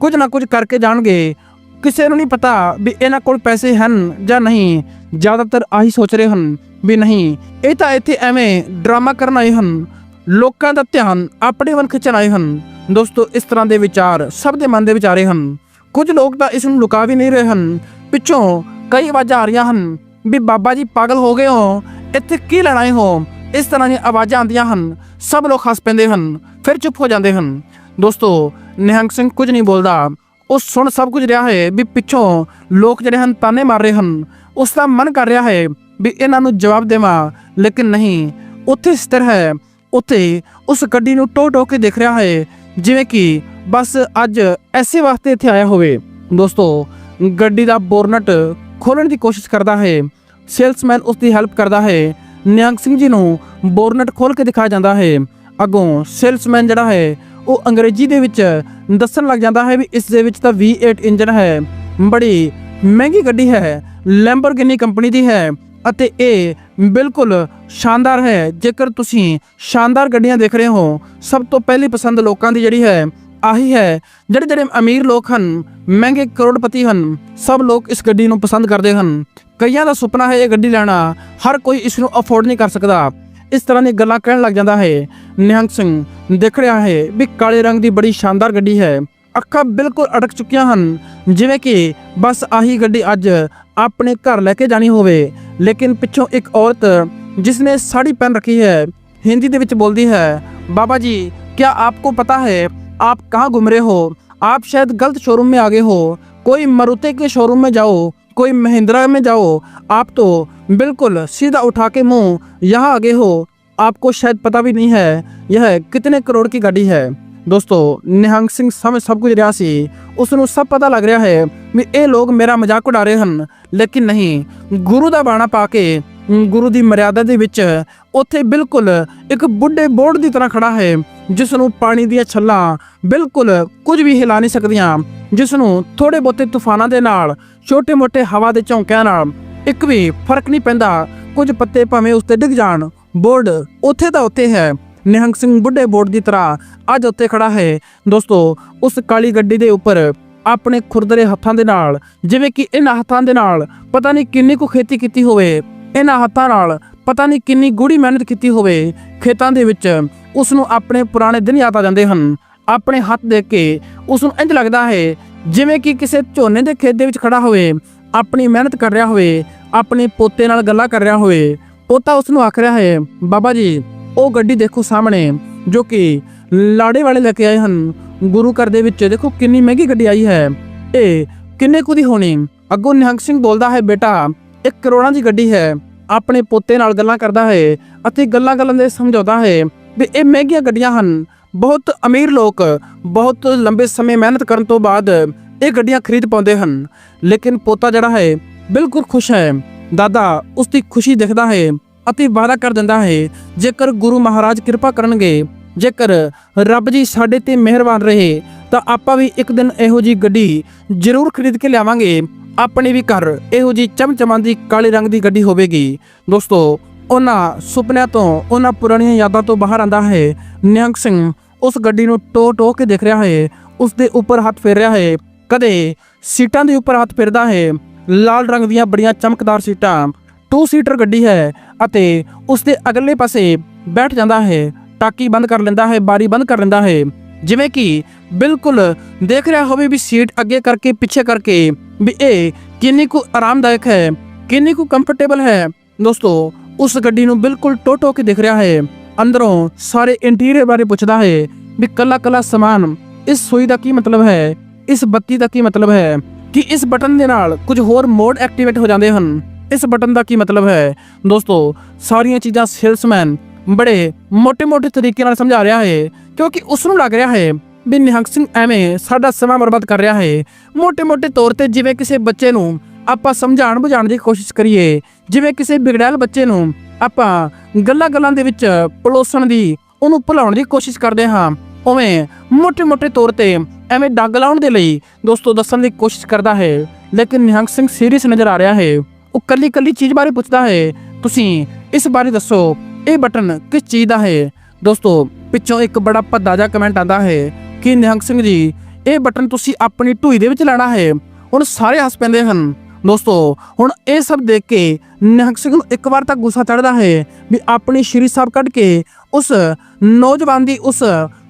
ਕੁਝ ਨਾ ਕੁਝ ਕਰਕੇ ਜਾਣਗੇ। ਕਿਸੇ ਨੂੰ ਨਹੀਂ ਪਤਾ ਵੀ ਇਹਨਾਂ ਕੋਲ ਪੈਸੇ ਹਨ ਜਾਂ ਨਹੀਂ। ਜ਼ਿਆਦਾਤਰ ਆਹੀ ਸੋਚ ਰਹੇ ਹਨ ਵੀ ਨਹੀਂ, ਇਹ ਤਾਂ ਇੱਥੇ ਐਵੇਂ ਡਰਾਮਾ ਕਰਨ ਆਏ ਹਨ। ਲੋਕਾਂ ਦਾ ਧਿਆਨ ਆਪਣੇ ਵੱਲ ਖਿੱਚ ਆਏ ਹਨ। ਦੋਸਤੋ, ਇਸ ਤਰ੍ਹਾਂ ਦੇ ਵਿਚਾਰ ਸਭ ਦੇ ਮਨ ਦੇ ਵਿੱਚ ਆ ਰਹੇ ਹਨ। ਕੁਝ ਲੋਕ ਤਾਂ ਇਸ ਨੂੰ ਲੁਕਾ ਵੀ ਨਹੀਂ ਰਹੇ ਹਨ। ਪਿੱਛੋਂ ਕਈ ਆਵਾਜ਼ਾਂ ਆ ਰਹੀਆਂ ਹਨ ਵੀ, ਬਾਬਾ ਜੀ, ਪਾਗਲ ਹੋ ਗਏ ਹੋ। ਇੱਥੇ ਕੀ ਲੈਣ ਹੋ? ਇਸ ਤਰ੍ਹਾਂ ਦੀਆਂ ਆਵਾਜ਼ਾਂ ਆਉਂਦੀਆਂ ਹਨ। ਸਭ ਲੋਕ ਹੱਸ ਪੈਂਦੇ ਹਨ, ਫਿਰ ਚੁੱਪ ਹੋ ਜਾਂਦੇ ਹਨ। ਦੋਸਤੋ, ਨਿਹੰਗ ਸਿੰਘ ਕੁਝ ਨਹੀਂ ਬੋਲਦਾ। ਉਹ ਸੁਣ ਸਭ ਕੁਝ ਰਿਹਾ ਹੈ ਵੀ ਪਿੱਛੋਂ ਲੋਕ ਜਿਹੜੇ ਹਨ ਤਾਨੇ ਮਾਰ ਰਹੇ ਹਨ। ਉਸ ਦਾ ਮਨ ਕਰ ਰਿਹਾ ਹੈ ਵੀ, ਇਹਨਾਂ ਨੂੰ ਜਵਾਬ ਦੇਵਾਂ। ਲੇਕਿਨ ਨਹੀਂ, ਉੱਥੇ ਸਥਿਰ ਹੈ। ਉੱਥੇ ਉਸ ਗੱਡੀ ਨੂੰ ਟੋ ਟੋ ਕੇ ਦੇਖ ਰਿਹਾ ਹੈ, ਜਿਵੇਂ ਕਿ ਬਸ ਅੱਜ ਐਸੇ ਵਾਸਤੇ ਇੱਥੇ ਆਇਆ ਹੋਵੇ। ਦੋਸਤੋ, ਗੱਡੀ ਦਾ ਬੋਰਨਟ ਖੋਲਣ ਦੀ ਕੋਸ਼ਿਸ਼ ਕਰਦਾ ਹੈ, ਸੇਲਸਮੈਨ ਉਸ ਦੀ ਹੈਲਪ ਕਰਦਾ ਹੈ। ਨਿਹੰਗ ਸਿੰਘ ਜੀ ਨੂੰ ਬੋਰਨਟ ਖੋਲ ਕੇ ਦਿਖਾਇਆ ਜਾਂਦਾ ਹੈ। ਅੱਗੋਂ ਸੇਲਸਮੈਨ ਜਿਹੜਾ ਹੈ, ਉਹ ਅੰਗਰੇਜ਼ੀ ਦੇ ਵਿੱਚ ਦੱਸਣ ਲੱਗ ਜਾਂਦਾ ਹੈ ਵੀ ਇਸ ਦੇ ਵਿੱਚ ਤਾਂ V8 ਇੰਜਨ ਹੈ। ਬੜੀ ਮਹਿੰਗੀ ਗੱਡੀ ਹੈ ਲੈਂਬਰਗਿਨੀ ਕੰਪਨੀ ਦੀ ਹੈ। ਅਤੇ ਇਹ ਬਿਲਕੁਲ ਸ਼ਾਨਦਾਰ ਹੈ। ਜੇਕਰ ਤੁਸੀਂ ਸ਼ਾਨਦਾਰ ਗੱਡੀਆਂ ਦੇਖ ਰਹੇ ਹੋ, ਸਭ ਤੋਂ ਪਹਿਲੀ ਪਸੰਦ ਲੋਕਾਂ ਦੀ ਜਿਹੜੀ ਹੈ, ਆਹੀ ਹੈ। ਜਿਹੜੇ ਜਿਹੜੇ ਅਮੀਰ ਲੋਕ ਹਨ, ਮਹਿੰਗੇ ਕਰੋੜਪਤੀ ਹਨ, ਸਭ ਲੋਕ ਇਸ ਗੱਡੀ ਨੂੰ ਪਸੰਦ ਕਰਦੇ ਹਨ। ਕਈਆਂ ਦਾ ਸੁਪਨਾ ਹੈ ਇਹ ਗੱਡੀ ਲੈਣਾ, ਹਰ ਕੋਈ ਇਸ ਨੂੰ ਅਫੋਰਡ ਨਹੀਂ ਕਰ ਸਕਦਾ। ਇਸ ਤਰ੍ਹਾਂ ਦੀਆਂ ਗੱਲਾਂ ਕਹਿਣ ਲੱਗ ਜਾਂਦਾ ਹੈ, ਨਿਹੰਗ ਸਿੰਘ, ਦੇਖ ਰਿਹਾ ਹੈ ਵੀ ਕਾਲੇ ਰੰਗ ਦੀ ਬੜੀ ਸ਼ਾਨਦਾਰ ਗੱਡੀ ਹੈ। ਅੱਖਾਂ ਬਿਲਕੁਲ ਅਟਕ ਚੁੱਕੀਆਂ ਹਨ ਜਿਵੇਂ ਕਿ ਬਸ ਆਹੀ ਗੱਡੀ ਅੱਜ ਆਪਣੇ ਘਰ ਲੈ ਕੇ ਜਾਣੀ ਹੋਵੇ ਲੇਕਿਨ ਪਿੱਛੋਂ ਇੱਕ ਔਰਤ ਜਿਸ ਨੇ ਸਾੜੀ ਪਹਿਨ ਰੱਖੀ ਹੈ ਹਿੰਦੀ ਦੇ ਵਿੱਚ ਬੋਲਦੀ ਹੈ ਬਾਬਾ ਜੀ क्या आपको पता है आप कहाँ घूम रहे हो आप शायद गलत शोरूम में आ गए हो कोई मरुते के शोरूम में जाओ कोई महिंद्रा में जाओ आप तो बिल्कुल सीधा उठा के मुंह यहाँ आ गए हो आपको शायद पता भी नहीं है यह कितने करोड़ की गाड़ी है ਦੋਸਤੋ, ਨਿਹੰਗ ਸਿੰਘ ਸਮਝ ਸਭ ਕੁਝ ਰਿਹਾ ਸੀ। ਉਸ ਨੂੰ ਸਭ ਪਤਾ ਲੱਗ ਰਿਹਾ ਹੈ ਵੀ ਇਹ ਲੋਕ ਮੇਰਾ ਮਜ਼ਾਕ ਉਡਾ ਰਹੇ ਹਨ। ਲੇਕਿਨ ਨਹੀਂ, ਗੁਰੂ ਦਾ ਬਾਣਾ ਪਾ ਕੇ ਗੁਰੂ ਦੀ ਮਰਿਆਦਾ ਦੇ ਵਿੱਚ ਉੱਥੇ ਬਿਲਕੁਲ ਇੱਕ ਬੁੱਢੇ ਬੋਰਡ ਦੀ ਤਰ੍ਹਾਂ ਖੜਾ ਹੈ ਜਿਸ ਨੂੰ ਪਾਣੀ ਦੀਆਂ ਛੱਲਾਂ ਬਿਲਕੁਲ ਕੁਝ ਵੀ ਹਿਲਾ ਨਹੀਂ ਸਕਦੀਆਂ ਜਿਸ ਨੂੰ ਥੋੜੇ ਬਹੁਤੇ ਤੂਫਾਨਾਂ ਦੇ ਨਾਲ, ਛੋਟੇ-ਮੋਟੇ ਹਵਾ ਦੇ ਝੋਂਕਿਆਂ ਨਾਲ ਇੱਕ ਵੀ ਫ਼ਰਕ ਨਹੀਂ ਪੈਂਦਾ। ਕੁਝ ਪੱਤੇ ਭਾਵੇਂ ਉਸ ਤੇ ਡਿੱਗ ਜਾਣ, ਬੋਰਡ ਉੱਥੇ ਤਾਂ ਉੱਥੇ ਹੈ। ਨਿਹੰਗ ਸਿੰਘ ਬੁੱਢੇ ਬੋਰਡ ਦੀ ਤਰ੍ਹਾਂ ਅੱਜ ਉੱਤੇ ਖੜਾ ਹੈ। ਦੋਸਤੋ, ਉਸ ਕਾਲੀ ਗੱਡੀ ਦੇ ਉੱਪਰ ਆਪਣੇ ਖੁਰਦਰੇ ਹੱਥਾਂ ਦੇ ਨਾਲ, ਜਿਵੇਂ ਕਿ ਇਹਨਾਂ ਹੱਥਾਂ ਦੇ ਨਾਲ ਪਤਾ ਨਹੀਂ ਕਿੰਨੀ ਕੁ ਖੇਤੀ ਕੀਤੀ ਹੋਵੇ, ਇਹਨਾਂ ਹੱਥਾਂ ਨਾਲ ਪਤਾ ਨਹੀਂ ਕਿੰਨੀ ਗੂੜੀ ਮਿਹਨਤ ਕੀਤੀ ਹੋਵੇ, ਖੇਤਾਂ ਦੇ ਵਿੱਚ ਉਸ ਨੂੰ ਆਪਣੇ ਪੁਰਾਣੇ ਦਿਨ ਯਾਦ ਆ ਜਾਂਦੇ ਹਨ। ਆਪਣੇ ਹੱਥ ਦੇਖ ਕੇ ਉਸ ਨੂੰ ਇੰਜ ਲੱਗਦਾ ਹੈ, ਜਿਵੇਂ ਕਿ ਕਿਸੇ ਝੋਨੇ ਦੇ ਖੇਤ ਦੇ ਵਿੱਚ ਖੜਾ ਹੋਵੇ, ਆਪਣੀ ਮਿਹਨਤ ਕਰ ਰਿਹਾ ਹੋਵੇ, ਆਪਣੇ ਪੋਤੇ ਨਾਲ ਗੱਲਾਂ ਕਰ ਰਿਹਾ ਹੋਵੇ। ਪੋਤਾ ਉਸ ਨੂੰ ਆਖ ਰਿਹਾ ਹੈ, ਬਾਬਾ ਜੀ ਉਹ ਗੱਡੀ ਦੇਖੋ ਸਾਹਮਣੇ, ਜੋ ਕਿ ਲਾੜੇ ਵਾਲੇ ਲੈ ਕੇ ਆਏ ਹਨ। ਗੁਰੂ ਘਰ ਦੇ ਵਿੱਚ ਦੇਖੋ ਕਿੰਨੀ ਮਹਿੰਗੀ ਗੱਡੀ ਆਈ ਹੈ। ਇਹ ਕਿੰਨੇ ਕੁ ਦੀ ਹੋਣੀ? ਅੱਗੋਂ ਨਿਹੰਗ ਸਿੰਘ ਬੋਲਦਾ ਹੈ, ਬੇਟਾ, ਇੱਕ ਕਰੋੜਾਂ ਦੀ ਗੱਡੀ ਹੈ। ਆਪਣੇ ਪੋਤੇ ਨਾਲ ਗੱਲਾਂ ਕਰਦਾ ਹੈ ਅਤੇ ਗੱਲਾਂ ਗੱਲਾਂ ਦੇ ਸਮਝਾਉਂਦਾ ਹੈ ਵੀ ਇਹ ਮਹਿੰਗੀਆਂ ਗੱਡੀਆਂ ਹਨ। ਬਹੁਤ ਅਮੀਰ ਲੋਕ ਬਹੁਤ ਲੰਬੇ ਸਮੇਂ ਮਿਹਨਤ ਕਰਨ ਤੋਂ ਬਾਅਦ ਇਹ ਗੱਡੀਆਂ ਖਰੀਦ ਪਾਉਂਦੇ ਹਨ। ਲੇਕਿਨ ਪੋਤਾ ਜਿਹੜਾ ਹੈ, ਬਿਲਕੁਲ ਖੁਸ਼ ਹੈ। ਦਾਦਾ ਉਸ ਦੀ ਖੁਸ਼ੀ ਦਿਖਦਾ ਹੈ। ਅਤੇ ਵਾਅਦਾ ਕਰ ਦਿੰਦਾ ਹੈ, ਜੇਕਰ ਗੁਰੂ ਮਹਾਰਾਜ ਕਿਰਪਾ ਕਰਨਗੇ, ਜੇਕਰ ਰੱਬ ਜੀ ਸਾਡੇ ਤੇ ਮਿਹਰਬਾਨ ਰਹੇ, ਤਾਂ ਆਪਾਂ ਵੀ ਇੱਕ ਦਿਨ ਇਹੋ ਜੀ ਗੱਡੀ ਜ਼ਰੂਰ ਖਰੀਦ ਕੇ ਲਿਆਵਾਂਗੇ। ਆਪਣੇ ਵੀ ਘਰ ਇਹੋ ਜੀ ਚਮਚਮਾਂਦੀ ਕਾਲੇ ਰੰਗ ਦੀ ਗੱਡੀ ਹੋਵੇਗੀ। ਦੋਸਤੋ, ਉਹਨਾਂ ਸੁਪਨਿਆਂ ਤੋਂ, ਉਹਨਾਂ ਪੁਰਾਣੀਆਂ ਯਾਦਾਂ ਤੋਂ ਬਾਹਰ ਆਂਦਾ ਹੈ। ਨਿਹੰਗ ਸਿੰਘ ਉਸ ਗੱਡੀ ਨੂੰ ਟੋ ਟੋ ਕੇ ਦੇਖ ਰਿਹਾ ਹੈ। ਉਸ ਦੇ ਉੱਪਰ ਹੱਥ ਫੇਰ ਰਿਹਾ ਹੈ। ਕਦੇ ਸੀਟਾਂ ਦੇ ਉੱਪਰ ਹੱਥ ਫੇਰਦਾ ਹੈ। ਲਾਲ ਰੰਗ ਦੀਆਂ ਬੜੀਆਂ ਚਮਕਦਾਰ ਸੀਟਾਂ। ਟੂ ਸੀਟਰ ਗੱਡੀ ਹੈ ਅਤੇ ਉਸ ਦੇ ਅਗਲੇ ਪਾਸੇ ਬੈਠ ਜਾਂਦਾ ਹੈ, ਟਾਕੀ ਬੰਦ ਕਰ ਲੈਂਦਾ ਹੈ, ਬਾਰੀ ਬੰਦ ਕਰ ਲੈਂਦਾ ਹੈ। ਜਿਵੇਂ ਕਿ ਬਿਲਕੁਲ ਦੇਖ ਰਿਹਾ ਹੋਵੇ ਵੀ ਸੀਟ ਅੱਗੇ ਕਰਕੇ, ਪਿੱਛੇ ਕਰਕੇ ਵੀ ਇਹ ਕਿੰਨੀ ਕੁ ਆਰਾਮਦਾਇਕ ਹੈ, ਕਿੰਨੀ ਕੁ ਕੰਫਰਟੇਬਲ ਹੈ। ਦੋਸਤੋ, ਉਸ ਗੱਡੀ ਨੂੰ ਬਿਲਕੁਲ ਟੋ ਟੋ ਕੇ ਦੇਖ ਰਿਹਾ ਹੈ। ਅੰਦਰੋਂ ਸਾਰੇ ਇੰਟੀਰੀਅਰ ਬਾਰੇ ਪੁੱਛਦਾ ਹੈ ਵੀ ਕੱਲਾ ਕੱਲਾ ਸਮਾਨ, ਇਸ ਸੂਈ ਦਾ ਕੀ ਮਤਲਬ ਹੈ, ਇਸ ਬੱਤੀ ਦਾ ਕੀ ਮਤਲਬ ਹੈ, ਕਿ ਇਸ ਬਟਨ ਦੇ ਨਾਲ ਕੁਝ ਹੋਰ ਮੋਡ ਐਕਟੀਵੇਟ ਹੋ ਜਾਂਦੇ ਹਨ। ਇਸ ਬਟਨ ਦਾ ਕੀ ਮਤਲਬ ਹੈ? ਦੋਸਤੋ, ਸਾਰੀਆਂ ਚੀਜ਼ਾਂ ਸੇਲਸਮੈਨ ਬੜੇ ਮੋਟੇ ਮੋਟੇ ਤਰੀਕੇ ਨਾਲ ਸਮਝਾ ਰਿਹਾ ਹੈ, ਕਿਉਂਕਿ ਉਸ ਨੂੰ ਲੱਗ ਰਿਹਾ ਹੈ ਵੀ ਨਿਹੰਗ ਸਿੰਘ ਐਵੇਂ ਸਾਡਾ ਸਮਾਂ ਬਰਬਾਦ ਕਰ ਰਿਹਾ ਹੈ। ਮੋਟੇ ਮੋਟੇ ਤੌਰ ਤੇ ਜਿਵੇਂ ਕਿਸੇ ਬੱਚੇ ਨੂੰ ਆਪਾਂ ਸਮਝਾਣ ਬੁਝਾਣ ਦੀ ਕੋਸ਼ਿਸ਼ ਕਰੀਏ, ਜਿਵੇਂ ਕਿਸੇ ਵਿਗੜੈਲ ਬੱਚੇ ਨੂੰ ਆਪਾਂ ਗੱਲਾਂ-ਗੱਲਾਂ ਦੇ ਵਿੱਚ ਪਲੋਸਣ ਦੀ, ਉਹਨੂੰ ਭੁਲਾਉਣ ਦੀ ਕੋਸ਼ਿਸ਼ ਕਰਦੇ ਹਾਂ, ਉਵੇਂ ਮੋਟੇ ਮੋਟੇ ਤੌਰ ਤੇ ਐਵੇਂ ਡੱਗ ਲਾਉਣ ਦੇ ਲਈ ਦੋਸਤੋ ਦੱਸਣ ਦੀ ਕੋਸ਼ਿਸ਼ ਕਰਦਾ ਹੈ। ਲੇਕਿਨ ਨਿਹੰਗ ਸਿੰਘ ਸੀਰੀਅਸ ਨਜ਼ਰ ਆ ਰਿਹਾ ਹੈ। ਉਹ ਕੱਲੀ-ਕੱਲੀ ਚੀਜ਼ ਬਾਰੇ ਪੁੱਛਦਾ ਹੈ। ਤੁਸੀਂ ਇਸ ਬਾਰੇ ਦੱਸੋ, ਇਹ ਬਟਨ ਕਿਸ ਚੀਜ਼ ਦਾ ਹੈ? ਦੋਸਤੋ, ਪਿੱਛੋਂ ਇੱਕ ਬੜਾ ਭੱਦਾ ਜਿਹਾ ਕਮੈਂਟ ਆਂਦਾ ਹੈ ਕਿ ਨਿਹੰਗ ਸਿੰਘ ਜੀ, ਇਹ ਬਟਨ ਤੁਸੀਂ ਆਪਣੀ ਢੂਈ ਦੇ ਵਿੱਚ ਲਾਣਾ ਹੈ। ਹੁਣ ਸਾਰੇ ਹੱਸ ਪੈਂਦੇ ਹਨ। ਦੋਸਤੋ, ਹੁਣ ਇਹ ਸਭ ਦੇਖ ਕੇ ਨਿਹੰਗ ਸਿੰਘ ਨੂੰ ਇੱਕ ਵਾਰ ਤਾਂ ਗੁੱਸਾ ਚੜਦਾ ਹੈ ਵੀ ਆਪਣੀ ਸ਼੍ਰੀ ਸਾਹਿਬ ਕੱਢ ਕੇ ਉਸ ਨੌਜਵਾਨ ਦੀ, ਉਸ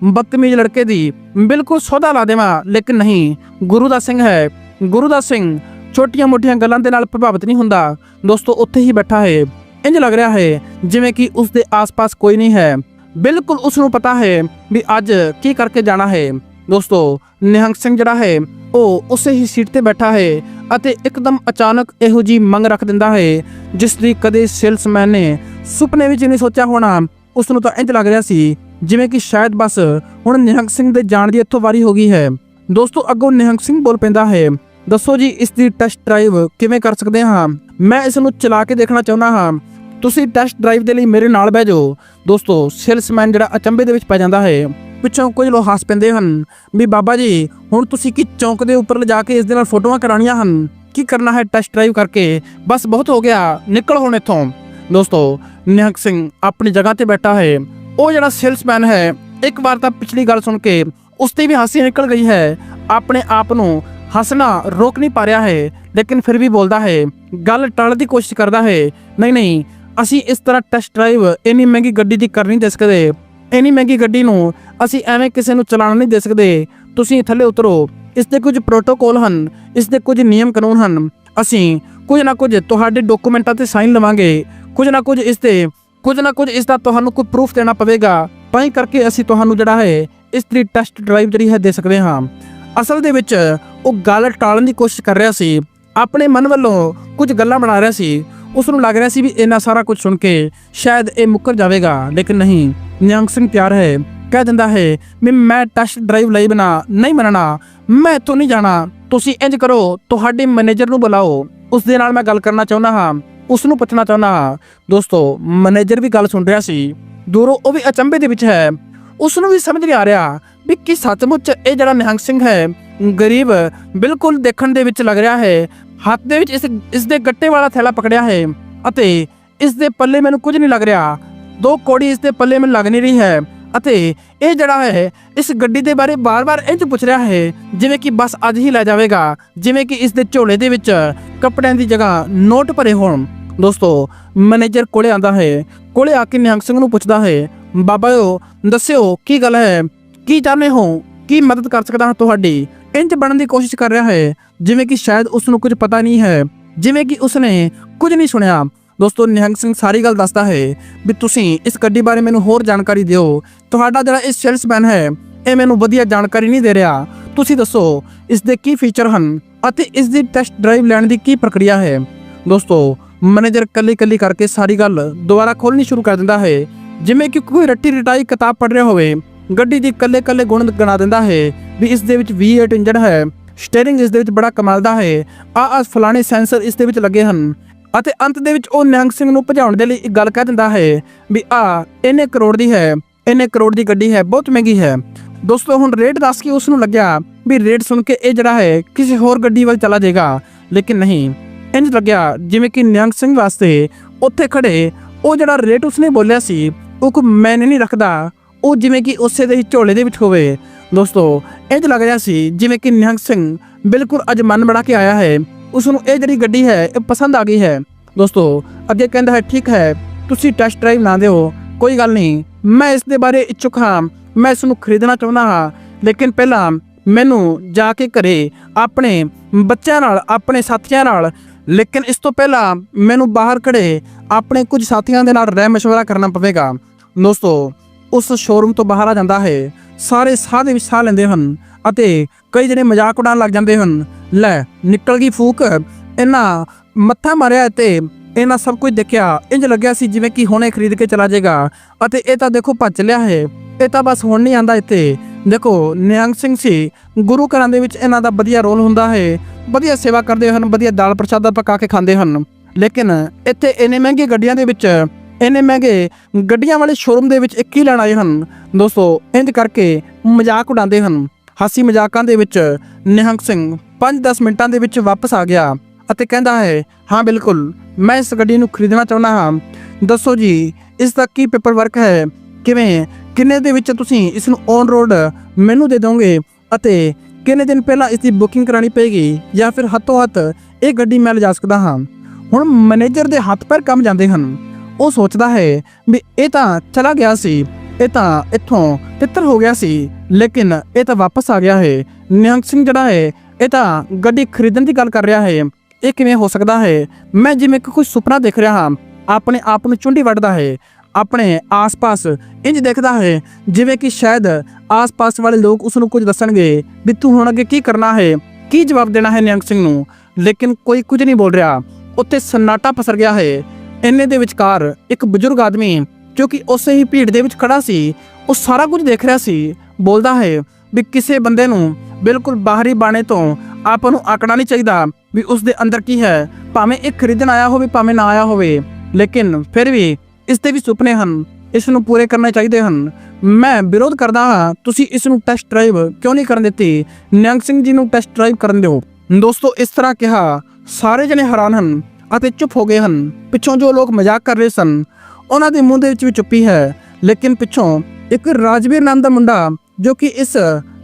ਬਦਤਮੀਜ਼ ਲੜਕੇ ਦੀ ਬਿਲਕੁਲ ਸੌਦਾ ਲਾ ਦੇਵਾਂ। ਲੇਕਿਨ ਨਹੀਂ, ਗੁਰੂ ਦਾ ਸਿੰਘ ਹੈ। ਗੁਰੂ ਦਾ ਸਿੰਘ ਛੋਟੀਆਂ-ਮੋਟੀਆਂ ਗੱਲਾਂ ਦੇ ਨਾਲ ਪ੍ਰਭਾਵਿਤ ਨਹੀਂ ਹੁੰਦਾ। ਦੋਸਤੋ, ਉੱਥੇ ਹੀ ਬੈਠਾ ਹੈ। ਇੰਜ ਲੱਗ ਰਿਹਾ ਹੈ, ਜਿਵੇਂ ਕਿ ਉਸ ਦੇ ਆਸ-ਪਾਸ ਕੋਈ ਨਹੀਂ ਹੈ। ਬਿਲਕੁਲ ਉਸ ਨੂੰ ਪਤਾ ਹੈ ਵੀ ਅੱਜ ਕੀ ਕਰਕੇ ਜਾਣਾ ਹੈ। ਦੋਸਤੋ, ਨਿਹੰਗ ਸਿੰਘ ਜਿਹੜਾ ਹੈ, ਉਹ ਉਸੇ ਹੀ ਸੀਟ ਤੇ ਬੈਠਾ ਹੈ ਅਤੇ ਇੱਕਦਮ ਅਚਾਨਕ ਇਹੋ ਜੀ ਮੰਗ ਰੱਖ ਦਿੰਦਾ ਹੈ, ਜਿਸ ਦੀ ਕਦੇ ਸੇਲਸਮੈਨ ਨੇ ਸੁਪਨੇ ਵਿੱਚ ਨਹੀਂ ਸੋਚਿਆ ਹੋਣਾ। ਉਸ ਨੂੰ ਤਾਂ ਇੰਜ ਲੱਗ ਰਿਹਾ ਸੀ, ਜਿਵੇਂ ਕਿ ਸ਼ਾਇਦ ਬਸ ਹੁਣ ਨਿਹੰਗ ਸਿੰਘ ਦੇ ਜਾਣ ਦੀ ਇੱਥੋਂ ਵਾਰੀ ਹੋ ਗਈ ਹੈ। ਦੋਸਤੋ, ਅੱਗੋਂ ਨਿਹੰਗ ਸਿੰਘ ਬੋਲ ਪੈਂਦਾ ਹੈ ਦੱਸੋ ਜੀ, ਇਸ ਦੀ ਟੈਸਟ ਡਰਾਈਵ ਕਿਵੇਂ ਕਰ ਸਕਦੇ ਹਾਂ? ਮੈਂ ਇਸ ਨੂੰ ਚਲਾ ਕੇ ਦੇਖਣਾ ਚਾਹੁੰਦਾ ਹਾਂ। ਤੁਸੀਂ ਟੈਸਟ ਡਰਾਈਵ ਦੇ ਲਈ ਮੇਰੇ ਨਾਲ ਬਹਿ ਜਾਓ। ਦੋਸਤੋ ਸੇਲਸਮੈਨ ਜਿਹੜਾ ਅਚੰਭੇ ਦੇ ਵਿੱਚ ਪੈ ਜਾਂਦਾ ਹੈ, ਪਿੱਛੋਂ ਕੁਝ ਲੋਕ ਹੱਸ ਪੈਂਦੇ ਹਨ ਵੀ ਬਾਬਾ ਜੀ, ਹੁਣ ਤੁਸੀਂ ਕੀ ਚੌਂਕ ਦੇ ਉੱਪਰ ਲਿਜਾ ਕੇ ਇਸ ਦੇ ਨਾਲ ਫੋਟੋਆਂ ਕਰਾਉਣੀਆਂ ਹਨ? ਕੀ ਕਰਨਾ ਹੈ ਟੈਸਟ ਡਰਾਈਵ ਕਰਕੇ? ਬਸ ਬਹੁਤ ਹੋ ਗਿਆ, ਨਿਕਲ ਹੁਣ ਇੱਥੋਂ। ਦੋਸਤੋ, ਨਿਹੰਗ ਸਿੰਘ ਆਪਣੀ ਜਗ੍ਹਾ ਤੇ ਬੈਠਾ ਹੈ। ਉਹ ਜਿਹੜਾ ਸੇਲਸਮੈਨ ਹੈ, ਇੱਕ ਵਾਰ ਤਾਂ ਪਿਛਲੀ ਗੱਲ ਸੁਣ ਕੇ ਉਸ ਤੇ ਵੀ ਹਾਸੀ ਨਿਕਲ ਗਈ ਹੈ। ਆਪਣੇ ਆਪ ਨੂੰ ਹੱਸਣਾ ਰੋਕ ਨਹੀਂ ਪਾ ਰਿਹਾ ਹੈ, ਲੇਕਿਨ ਫਿਰ ਵੀ ਬੋਲਦਾ ਹੈ, ਗੱਲ ਟਾਲਣ ਦੀ ਕੋਸ਼ਿਸ਼ ਕਰਦਾ ਹੈ। ਨਹੀਂ ਨਹੀਂ, ਅਸੀਂ ਇਸ ਤਰ੍ਹਾਂ ਟੈਸਟ ਡਰਾਈਵ ਇੰਨੀ ਮਹਿੰਗੀ ਗੱਡੀ ਦੀ ਕਰ ਨਹੀਂ ਦੇ ਸਕਦੇ। ਇੰਨੀ ਮਹਿੰਗੀ ਗੱਡੀ ਨੂੰ ਅਸੀਂ ਐਵੇਂ ਕਿਸੇ ਨੂੰ ਚਲਾਉਣ ਨਹੀਂ ਦੇ ਸਕਦੇ। ਤੁਸੀਂ ਥੱਲੇ ਉਤਰੋ। ਇਸ ਦੇ ਕੁਝ ਪ੍ਰੋਟੋਕੋਲ ਹਨ, ਇਸ ਦੇ ਕੁਝ ਨਿਯਮ ਕਾਨੂੰਨ ਹਨ। ਅਸੀਂ ਕੁਝ ਨਾ ਕੁਝ ਤੁਹਾਡੇ ਡਾਕੂਮੈਂਟਾਂ ਤੇ ਸਾਈਨ ਲਵਾਂਗੇ। ਕੁਝ ਨਾ ਕੁਝ ਇਸ ਤੇ, ਕੁਝ ਨਾ ਕੁਝ ਇਸ ਦਾ ਤੁਹਾਨੂੰ ਕੋਈ ਪ੍ਰੂਫ ਦੇਣਾ ਪਵੇਗਾ। ਤਾਂ ਹੀ ਕਰਕੇ ਅਸੀਂ ਤੁਹਾਨੂੰ ਜਿਹੜਾ ਹੈ, ਇਸ ਦੀ ਟੈਸਟ ਡਰਾਈਵ ਜਿਹੜੀ ਹੈ ਦੇ ਸਕਦੇ ਹਾਂ। ਅਸਲ ਦੇ ਵਿੱਚ ਉਹ ਗੱਲ ਟਾਲਣ ਦੀ ਕੋਸ਼ਿਸ਼ ਕਰ ਰਿਹਾ ਸੀ, ਆਪਣੇ ਮਨ ਵੱਲੋਂ ਕੁਝ ਗੱਲਾਂ ਬਣਾ ਰਿਹਾ ਸੀ। ਉਸ ਨੂੰ ਲੱਗ ਰਿਹਾ ਸੀ ਵੀ ਇੰਨਾ ਸਾਰਾ ਕੁਝ ਸੁਣ ਕੇ ਸ਼ਾਇਦ ਇਹ ਮੁੱਕਰ ਜਾਵੇਗਾ, ਲੇਕਿਨ ਨਹੀਂ, ਨਿਹੰਗ ਸਿੰਘ ਤਿਆਰ ਹੈ। ਕਹਿ ਦਿੰਦਾ ਹੈ, ਵੀ ਮੈਂ ਟੈਸਟ ਡਰਾਈਵ ਲਈ ਬਣਾ ਨਹੀਂ ਮੰਨਣਾ, ਮੈਂ ਇੱਥੋਂ ਨਹੀਂ ਜਾਣਾ। ਤੁਸੀਂ ਇੰਜ ਕਰੋ, ਤੁਹਾਡੇ ਮੈਨੇਜਰ ਨੂੰ ਬੁਲਾਓ। ਉਸ ਦੇ ਨਾਲ ਮੈਂ ਗੱਲ ਕਰਨਾ ਚਾਹੁੰਦਾ ਹਾਂ ਉਸ ਨੂੰ ਪੁੱਛਣਾ ਚਾਹੁੰਦਾ ਹਾਂ। ਦੋਸਤੋ, ਮੈਨੇਜਰ ਵੀ ਗੱਲ ਸੁਣ ਰਿਹਾ ਸੀ। ਦੂਰੋਂ ਉਹ ਵੀ ਅਚੰਭੇ ਦੇ ਵਿੱਚ ਹੈ। ਉਸ ਨੂੰ ਵੀ ਸਮਝ ਨਹੀਂ ਆ ਰਿਹਾ ਵੀ ਕੀ ਸੱਚਮੁੱਚ ਇਹ ਜਿਹੜਾ ਨਿਹੰਗ ਸਿੰਘ ਹੈ, ਗਰੀਬ ਬਿਲਕੁਲ ਦੇਖਣ ਦੇ ਵਿੱਚ ਲੱਗ ਰਿਹਾ ਹੈ, ਹੱਥ ਦੇ ਵਿੱਚ ਇਸ ਇਸ ਦੇ ਗੱਟੇ ਵਾਲਾ ਥੈਲਾ ਪਕੜਿਆ ਹੈ ਅਤੇ ਇਸ ਦੇ ਪੱਲੇ ਮੈਨੂੰ ਕੁਝ ਨਹੀਂ ਲੱਗ ਰਿਹਾ। ਦੋ ਕੋੜੀ ਇਸ ਦੇ ਪੱਲੇ ਮੈਨੂੰ ਲੱਗ ਨਹੀਂ ਰਹੀ ਹੈ ਅਤੇ ਇਹ ਜਿਹੜਾ ਹੈ, ਇਸ ਗੱਡੀ ਦੇ ਬਾਰੇ ਬਾਰ-ਬਾਰ ਇੰਜ ਪੁੱਛ ਰਿਹਾ ਹੈ, ਜਿਵੇਂ ਕਿ ਬਸ ਅੱਜ ਹੀ ਲੈ ਜਾਵੇਗਾ, ਜਿਵੇਂ ਕਿ ਇਸ ਦੇ ਝੋਲੇ ਦੇ ਵਿੱਚ ਕੱਪੜਿਆਂ ਦੀ ਜਗ੍ਹਾ ਨੋਟ ਭਰੇ ਹੋਣ। ਦੋਸਤੋ, ਮੈਨੇਜਰ ਕੋਲੇ ਆਂਦਾ ਹੈ, ਕੋਲੇ ਆ ਕੇ ਨਿਹੰਗ ਸਿੰਘ ਨੂੰ ਪੁੱਛਦਾ ਹੈ ਬਾਬਾਓ ਦੱਸਿਓ, ਕੀ ਗੱਲ ਹੈ? ਕੀ ਚਾਹੁੰਦੇ ਹੋ? ਕੀ ਮਦਦ ਕਰ ਸਕਦਾ ਹਾਂ ਤੁਹਾਡੀ? ਇੰਜ ਬਣਨ ਦੀ ਕੋਸ਼ਿਸ਼ ਕਰ ਰਿਹਾ ਹੈ, ਜਿਵੇਂ ਕਿ ਸ਼ਾਇਦ ਉਸ ਨੂੰ ਕੁਝ ਪਤਾ ਨਹੀਂ ਹੈ, ਜਿਵੇਂ ਕਿ ਉਸਨੇ ਕੁਝ ਨਹੀਂ ਸੁਣਿਆ। ਦੋਸਤੋ, ਨਿਹੰਗ ਸਿੰਘ ਸਾਰੀ ਗੱਲ ਦੱਸਦਾ ਹੈ ਵੀ ਤੁਸੀਂ ਇਸ ਗੱਡੀ ਬਾਰੇ ਮੈਨੂੰ ਹੋਰ ਜਾਣਕਾਰੀ ਦਿਓ। ਤੁਹਾਡਾ ਜਿਹੜਾ ਇਸ ਸੇਲਸਮੈਨ ਹੈ, ਇਹ ਮੈਨੂੰ ਵਧੀਆ ਜਾਣਕਾਰੀ ਨਹੀਂ ਦੇ ਰਿਹਾ। ਤੁਸੀਂ ਦੱਸੋ ਇਸ ਦੇ ਕੀ ਫੀਚਰ ਹਨ ਅਤੇ ਇਸ ਦੀ ਟੈਸਟ ਡਰਾਈਵ ਲੈਣ ਦੀ ਕੀ ਪ੍ਰਕਿਰਿਆ ਹੈ? ਦੋਸਤੋ ਮੈਨੇਜਰ ਕੱਲੀ ਕੱਲੀ ਕਰਕੇ ਸਾਰੀ ਗੱਲ ਦੁਬਾਰਾ ਖੋਲਣੀ ਸ਼ੁਰੂ ਕਰ ਦਿੰਦਾ ਹੈ। ਜਿਵੇਂ ਕਿ ਕੋਈ ਰੱਟੀ ਰਟਾਈ ਕਿਤਾਬ ਪੜ੍ਹ ਰਿਹਾ ਹੋਵੇ ਗੱਡੀ ਦੀ ਕੱਲੇ ਕੱਲੇ ਗੁਣ ਗਣਾ ਦਿੰਦਾ ਹੈ ਵੀ ਇਸ ਦੇ ਵਿੱਚ V8 ਇੰਜਨ ਹੈ। ਸਟੀਅਰਿੰਗ ਇਸ ਦੇ ਵਿੱਚ ਬੜਾ ਕਮਾਲ ਦਾ ਹੈ। ਆ ਆ ਫਲਾਣੇ ਸੈਂਸਰ ਇਸ ਦੇ ਵਿੱਚ ਲੱਗੇ ਹਨ। ਅਤੇ ਅੰਤ ਦੇ ਵਿੱਚ ਉਹ ਨਿਹੰਗ ਸਿੰਘ ਨੂੰ ਭਜਾਉਣ ਦੇ ਲਈ ਇੱਕ ਗੱਲ ਕਹਿ ਦਿੰਦਾ ਹੈ ਵੀ ਆ, ਇੰਨੇ ਕਰੋੜ ਦੀ ਹੈ, ਇੰਨੇ ਕਰੋੜ ਦੀ ਗੱਡੀ ਹੈ, ਬਹੁਤ ਮਹਿੰਗੀ ਹੈ। ਦੋਸਤੋ, ਹੁਣ ਰੇਟ ਦੱਸ ਕੇ ਉਸ ਨੂੰ ਲੱਗਿਆ ਵੀ ਰੇਟ ਸੁਣ ਕੇ ਇਹ ਜਿਹੜਾ ਹੈ ਕਿਸੇ ਹੋਰ ਗੱਡੀ ਵੱਲ ਚਲਾ ਜਾਏਗਾ। ਲੇਕਿਨ ਨਹੀਂ ਇੰਜ ਲੱਗਿਆ ਜਿਵੇਂ ਕਿ ਨਿਹੰਗ ਸਿੰਘ ਵਾਸਤੇ ਉੱਥੇ ਖੜੇ ਉਹ ਜਿਹੜਾ ਰੇਟ ਉਸਨੇ ਬੋਲਿਆ ਸੀ, ਉਹ ਕੋਈ ਮੈਨੇ ਨਹੀਂ ਰੱਖਦਾ। ਉਹ ਜਿਵੇਂ ਕਿ ਉਸੇ ਦੇ ਹੀ ਝੋਲੇ ਦੇ ਵਿੱਚ ਹੋਵੇ। ਦੋਸਤੋ ਇੰਜ ਲੱਗ ਰਿਹਾ ਸੀ, ਜਿਵੇਂ ਕਿ ਨਿਹੰਗ ਸਿੰਘ ਬਿਲਕੁਲ ਅੱਜ ਮਨ ਬਣਾ ਕੇ ਆਇਆ ਹੈ। ਉਸ ਨੂੰ ਇਹ ਜਿਹੜੀ ਗੱਡੀ ਹੈ, ਇਹ ਪਸੰਦ ਆ ਗਈ ਹੈ। ਦੋਸਤੋ, ਅੱਗੇ ਕਹਿੰਦਾ ਹੈ, ਠੀਕ ਹੈ, ਤੁਸੀਂ ਟੈਸਟ ਡਰਾਈਵ ਨਾ ਦਿਓ ਕੋਈ ਗੱਲ ਨਹੀਂ, ਮੈਂ ਇਸ ਦੇ ਬਾਰੇ ਇੱਛੁਕ ਹਾਂ। ਮੈਂ ਇਸ ਨੂੰ ਖਰੀਦਣਾ ਚਾਹੁੰਦਾ ਹਾਂ। ਲੇਕਿਨ ਪਹਿਲਾਂ ਮੈਨੂੰ ਜਾ ਕੇ ਘਰੇ ਆਪਣੇ ਬੱਚਿਆਂ ਨਾਲ, ਆਪਣੇ ਸਾਥੀਆਂ ਨਾਲ, ਲੇਕਿਨ ਇਸ ਤੋਂ ਪਹਿਲਾਂ ਮੈਨੂੰ ਬਾਹਰ ਖੜੇ ਆਪਣੇ ਕੁਝ ਸਾਥੀਆਂ ਦੇ ਨਾਲ ਰਹਿ ਮਸ਼ਵਰਾ ਕਰਨਾ ਪਵੇਗਾ। ਦੋਸਤੋ ਉਸ ਸ਼ੋਰੂਮ ਤੋਂ ਬਾਹਰ ਆ ਜਾਂਦਾ ਹੈ। ਸਾਰੇ ਸਾਹ ਦੇ ਵਿੱਚ ਸਾਹ ਲੈਂਦੇ ਹਨ ਅਤੇ ਕਈ ਜਿਹੜੇ ਮਜ਼ਾਕ ਉਡਾਉਣ ਲੱਗ ਜਾਂਦੇ ਹਨ। ਲੈ, ਨਿਕਲ ਗਈ ਫੂਕ। ਇਹਨਾਂ ਮੱਥਾ ਮਾਰਿਆ ਤੇ ਇਹਨਾਂ ਸਭ ਕੁਝ ਦੇਖਿਆ। ਇੰਜ ਲੱਗਿਆ ਸੀ ਜਿਵੇਂ ਕਿ ਹੁਣੇ ਖਰੀਦ ਕੇ ਚਲਾ ਜਾਏਗਾ। ਅਤੇ ਇਹ ਤਾਂ ਦੇਖੋ ਭੱਜ ਲਿਆ ਹੈ। ਇਹ ਤਾਂ ਬਸ ਹੁਣ ਨਹੀਂ ਆਂਦਾ ਇੱਥੇ। ਦੇਖੋ, ਨਿਹੰਗ ਸਿੰਘ ਸੀ ਗੁਰੂ ਘਰਾਂ ਦੇ ਵਿੱਚ ਇਹਨਾਂ ਦਾ ਵਧੀਆ ਰੋਲ ਹੁੰਦਾ ਹੈ। ਵਧੀਆ ਸੇਵਾ ਕਰਦੇ ਹਨ, ਵਧੀਆ ਦਾਲ ਪ੍ਰਸ਼ਾਦਾ ਪਕਾ ਕੇ ਖਾਂਦੇ ਹਨ। ਲੇਕਿਨ ਇੱਥੇ ਇੰਨੇ ਮਹਿੰਗੇ ਗੱਡੀਆਂ ਦੇ ਵਿੱਚ ਇੰਨੇ ਮਹਿੰਗੇ ਗੱਡੀਆਂ ਵਾਲੇ ਸ਼ੋਰੂਮ ਦੇ ਵਿੱਚ ਇੱਕ ਹੀ ਲੈਣ ਆਏ ਹਨ। ਦੋਸਤੋ ਇੰਜ ਕਰਕੇ ਮਜ਼ਾਕ ਉਡਾਉਂਦੇ ਹਨ। ਹਾਸੀ ਮਜ਼ਾਕਾਂ ਦੇ ਵਿੱਚ ਨਿਹੰਗ ਸਿੰਘ 5-10 ਮਿੰਟਾਂ ਦੇ ਵਿੱਚ ਵਾਪਸ ਆ ਗਿਆ ਅਤੇ ਕਹਿੰਦਾ ਹੈ, ਹਾਂ, ਬਿਲਕੁਲ, ਮੈਂ ਇਸ ਗੱਡੀ ਨੂੰ ਖਰੀਦਣਾ ਚਾਹੁੰਦਾ ਹਾਂ। ਦੱਸੋ ਜੀ, ਇਸ ਦਾ ਕੀ ਪੇਪਰ ਵਰਕ ਹੈ? ਕਿਵੇਂ, ਕਿੰਨੇ ਦੇ ਵਿੱਚ ਤੁਸੀਂ ਇਸ ਨੂੰ ਔਨ ਰੋਡ ਮੈਨੂੰ ਦੇ ਦੋਗੇ? ਅਤੇ ਕਿੰਨੇ ਦਿਨ ਪਹਿਲਾਂ ਇਸ ਦੀ ਬੁਕਿੰਗ ਕਰਾਣੀ ਪਏਗੀ? ਜਾਂ ਫਿਰ ਹੱਥੋਂ ਹੱਥ ਇਹ ਗੱਡੀ ਮੈਂ ਲਿਜਾ ਸਕਦਾ ਹਾਂ? ਹੁਣ ਮੈਨੇਜਰ ਦੇ ਹੱਥ ਪੈਰ ਕੰਮ ਜਾਂਦੇ ਹਨ। ਉਹ ਸੋਚਦਾ ਹੈ ਵੀ ਇਹ ਤਾਂ ਚਲਾ ਗਿਆ ਸੀ, ਇਹ ਤਾਂ ਇੱਥੋਂ ਤਿੱਤਰ ਹੋ ਗਿਆ ਸੀ, ਲੇਕਿਨ ਇਹ ਤਾਂ ਵਾਪਸ ਆ ਗਿਆ ਹੈ। ਨਿਹੰਗ ਸਿੰਘ ਜਿਹੜਾ ਹੈ, ਇਹ ਤਾਂ ਗੱਡੀ ਖਰੀਦਣ ਦੀ ਗੱਲ ਕਰ ਰਿਹਾ ਹੈ। ਇਹ ਕਿਵੇਂ ਹੋ ਸਕਦਾ ਹੈ? ਮੈਂ ਜਿਵੇਂ ਕਿ ਕੋਈ ਸੁਪਨਾ ਦੇਖ ਰਿਹਾ ਹਾਂ, ਆਪਣੇ ਆਪ ਨੂੰ ਚੁੰਡੀ ਵੱਢਦਾ ਹੈ। ਆਪਣੇ ਆਸ-ਪਾਸ ਇੰਜ ਦੇਖਦਾ ਹੈ, ਜਿਵੇਂ ਕਿ ਸ਼ਾਇਦ ਆਸ-ਪਾਸ ਵਾਲੇ ਲੋਕ ਉਸ ਨੂੰ ਕੁਝ ਦੱਸਣਗੇ ਵੀ ਤੂੰ ਹੁਣ ਅੱਗੇ ਕੀ ਕਰਨਾ ਹੈ, ਕੀ ਜਵਾਬ ਦੇਣਾ ਹੈ ਨਿਹੰਗ ਸਿੰਘ ਨੂੰ। ਲੇਕਿਨ ਕੋਈ ਕੁਝ ਨਹੀਂ ਬੋਲ ਰਿਹਾ। ਉੱਥੇ ਸਨਾਟਾ ਪਸਰ ਗਿਆ ਹੈ। ਇੰਨੇ ਦੇ ਵਿਚਕਾਰ ਇੱਕ ਬਜ਼ੁਰਗ ਆਦਮੀ ਜੋ ਕਿ ਉਸੇ ਹੀ ਭੀੜ ਦੇ ਵਿੱਚ ਖੜਾ ਸੀ, ਉਹ ਸਾਰਾ ਕੁਝ ਦੇਖ ਰਿਹਾ ਸੀ, ਬੋਲਦਾ ਹੈ ਵੀ ਕਿਸੇ ਬੰਦੇ ਨੂੰ ਬਿਲਕੁਲ ਬਾਹਰੀ ਬਾਣੇ ਤੋਂ ਆਪਾਂ ਨੂੰ ਆਕੜਾ ਨਹੀਂ ਚਾਹੀਦਾ ਵੀ ਉਸ ਦੇ ਅੰਦਰ ਕੀ ਹੈ, ਭਾਵੇਂ ਇਹ ਖਰੀਦਣ ਆਇਆ ਹੋਵੇ, ਭਾਵੇਂ ਨਾ ਆਇਆ ਹੋਵੇ। ਲੇਕਿਨ ਫਿਰ ਵੀ ਇਸ ਦੇ ਵੀ ਸੁਪਨੇ ਹਨ, ਇਸ ਨੂੰ ਪੂਰੇ ਕਰਨੇ ਚਾਹੀਦੇ ਹਨ। ਮੈਂ ਵਿਰੋਧ ਕਰਦਾ ਹਾਂ, ਤੁਸੀਂ ਇਸ ਨੂੰ ਟੈਸਟ ਡਰਾਈਵ ਕਿਉਂ ਨਹੀਂ ਕਰਨ ਦਿੱਤੀ? ਨਿਹੰਗ ਸਿੰਘ ਜੀ ਨੂੰ ਟੈਸਟ ਡਰਾਈਵ ਕਰਨ ਦਿਓ। ਦੋਸਤੋ, ਇਸ ਤਰ੍ਹਾਂ ਕਿਹਾ, ਸਾਰੇ ਜਣੇ ਹੈਰਾਨ ਹਨ। ਅਤੇ ਚੁੱਪ ਹੋ ਗਏ ਹਨ। ਪਿੱਛੋਂ ਜੋ ਲੋਕ ਮਜ਼ਾਕ ਕਰ ਰਹੇ ਸਨ, ਉਹਨਾਂ ਦੇ ਮੂੰਹ ਦੇ ਵਿੱਚ ਵੀ ਚੁੱਪੀ ਹੈ। ਲੇਕਿਨ ਪਿੱਛੋਂ ਇੱਕ ਰਾਜਵੀਰ ਨਾਮ ਦਾ ਮੁੰਡਾ, ਜੋ ਕਿ ਇਸ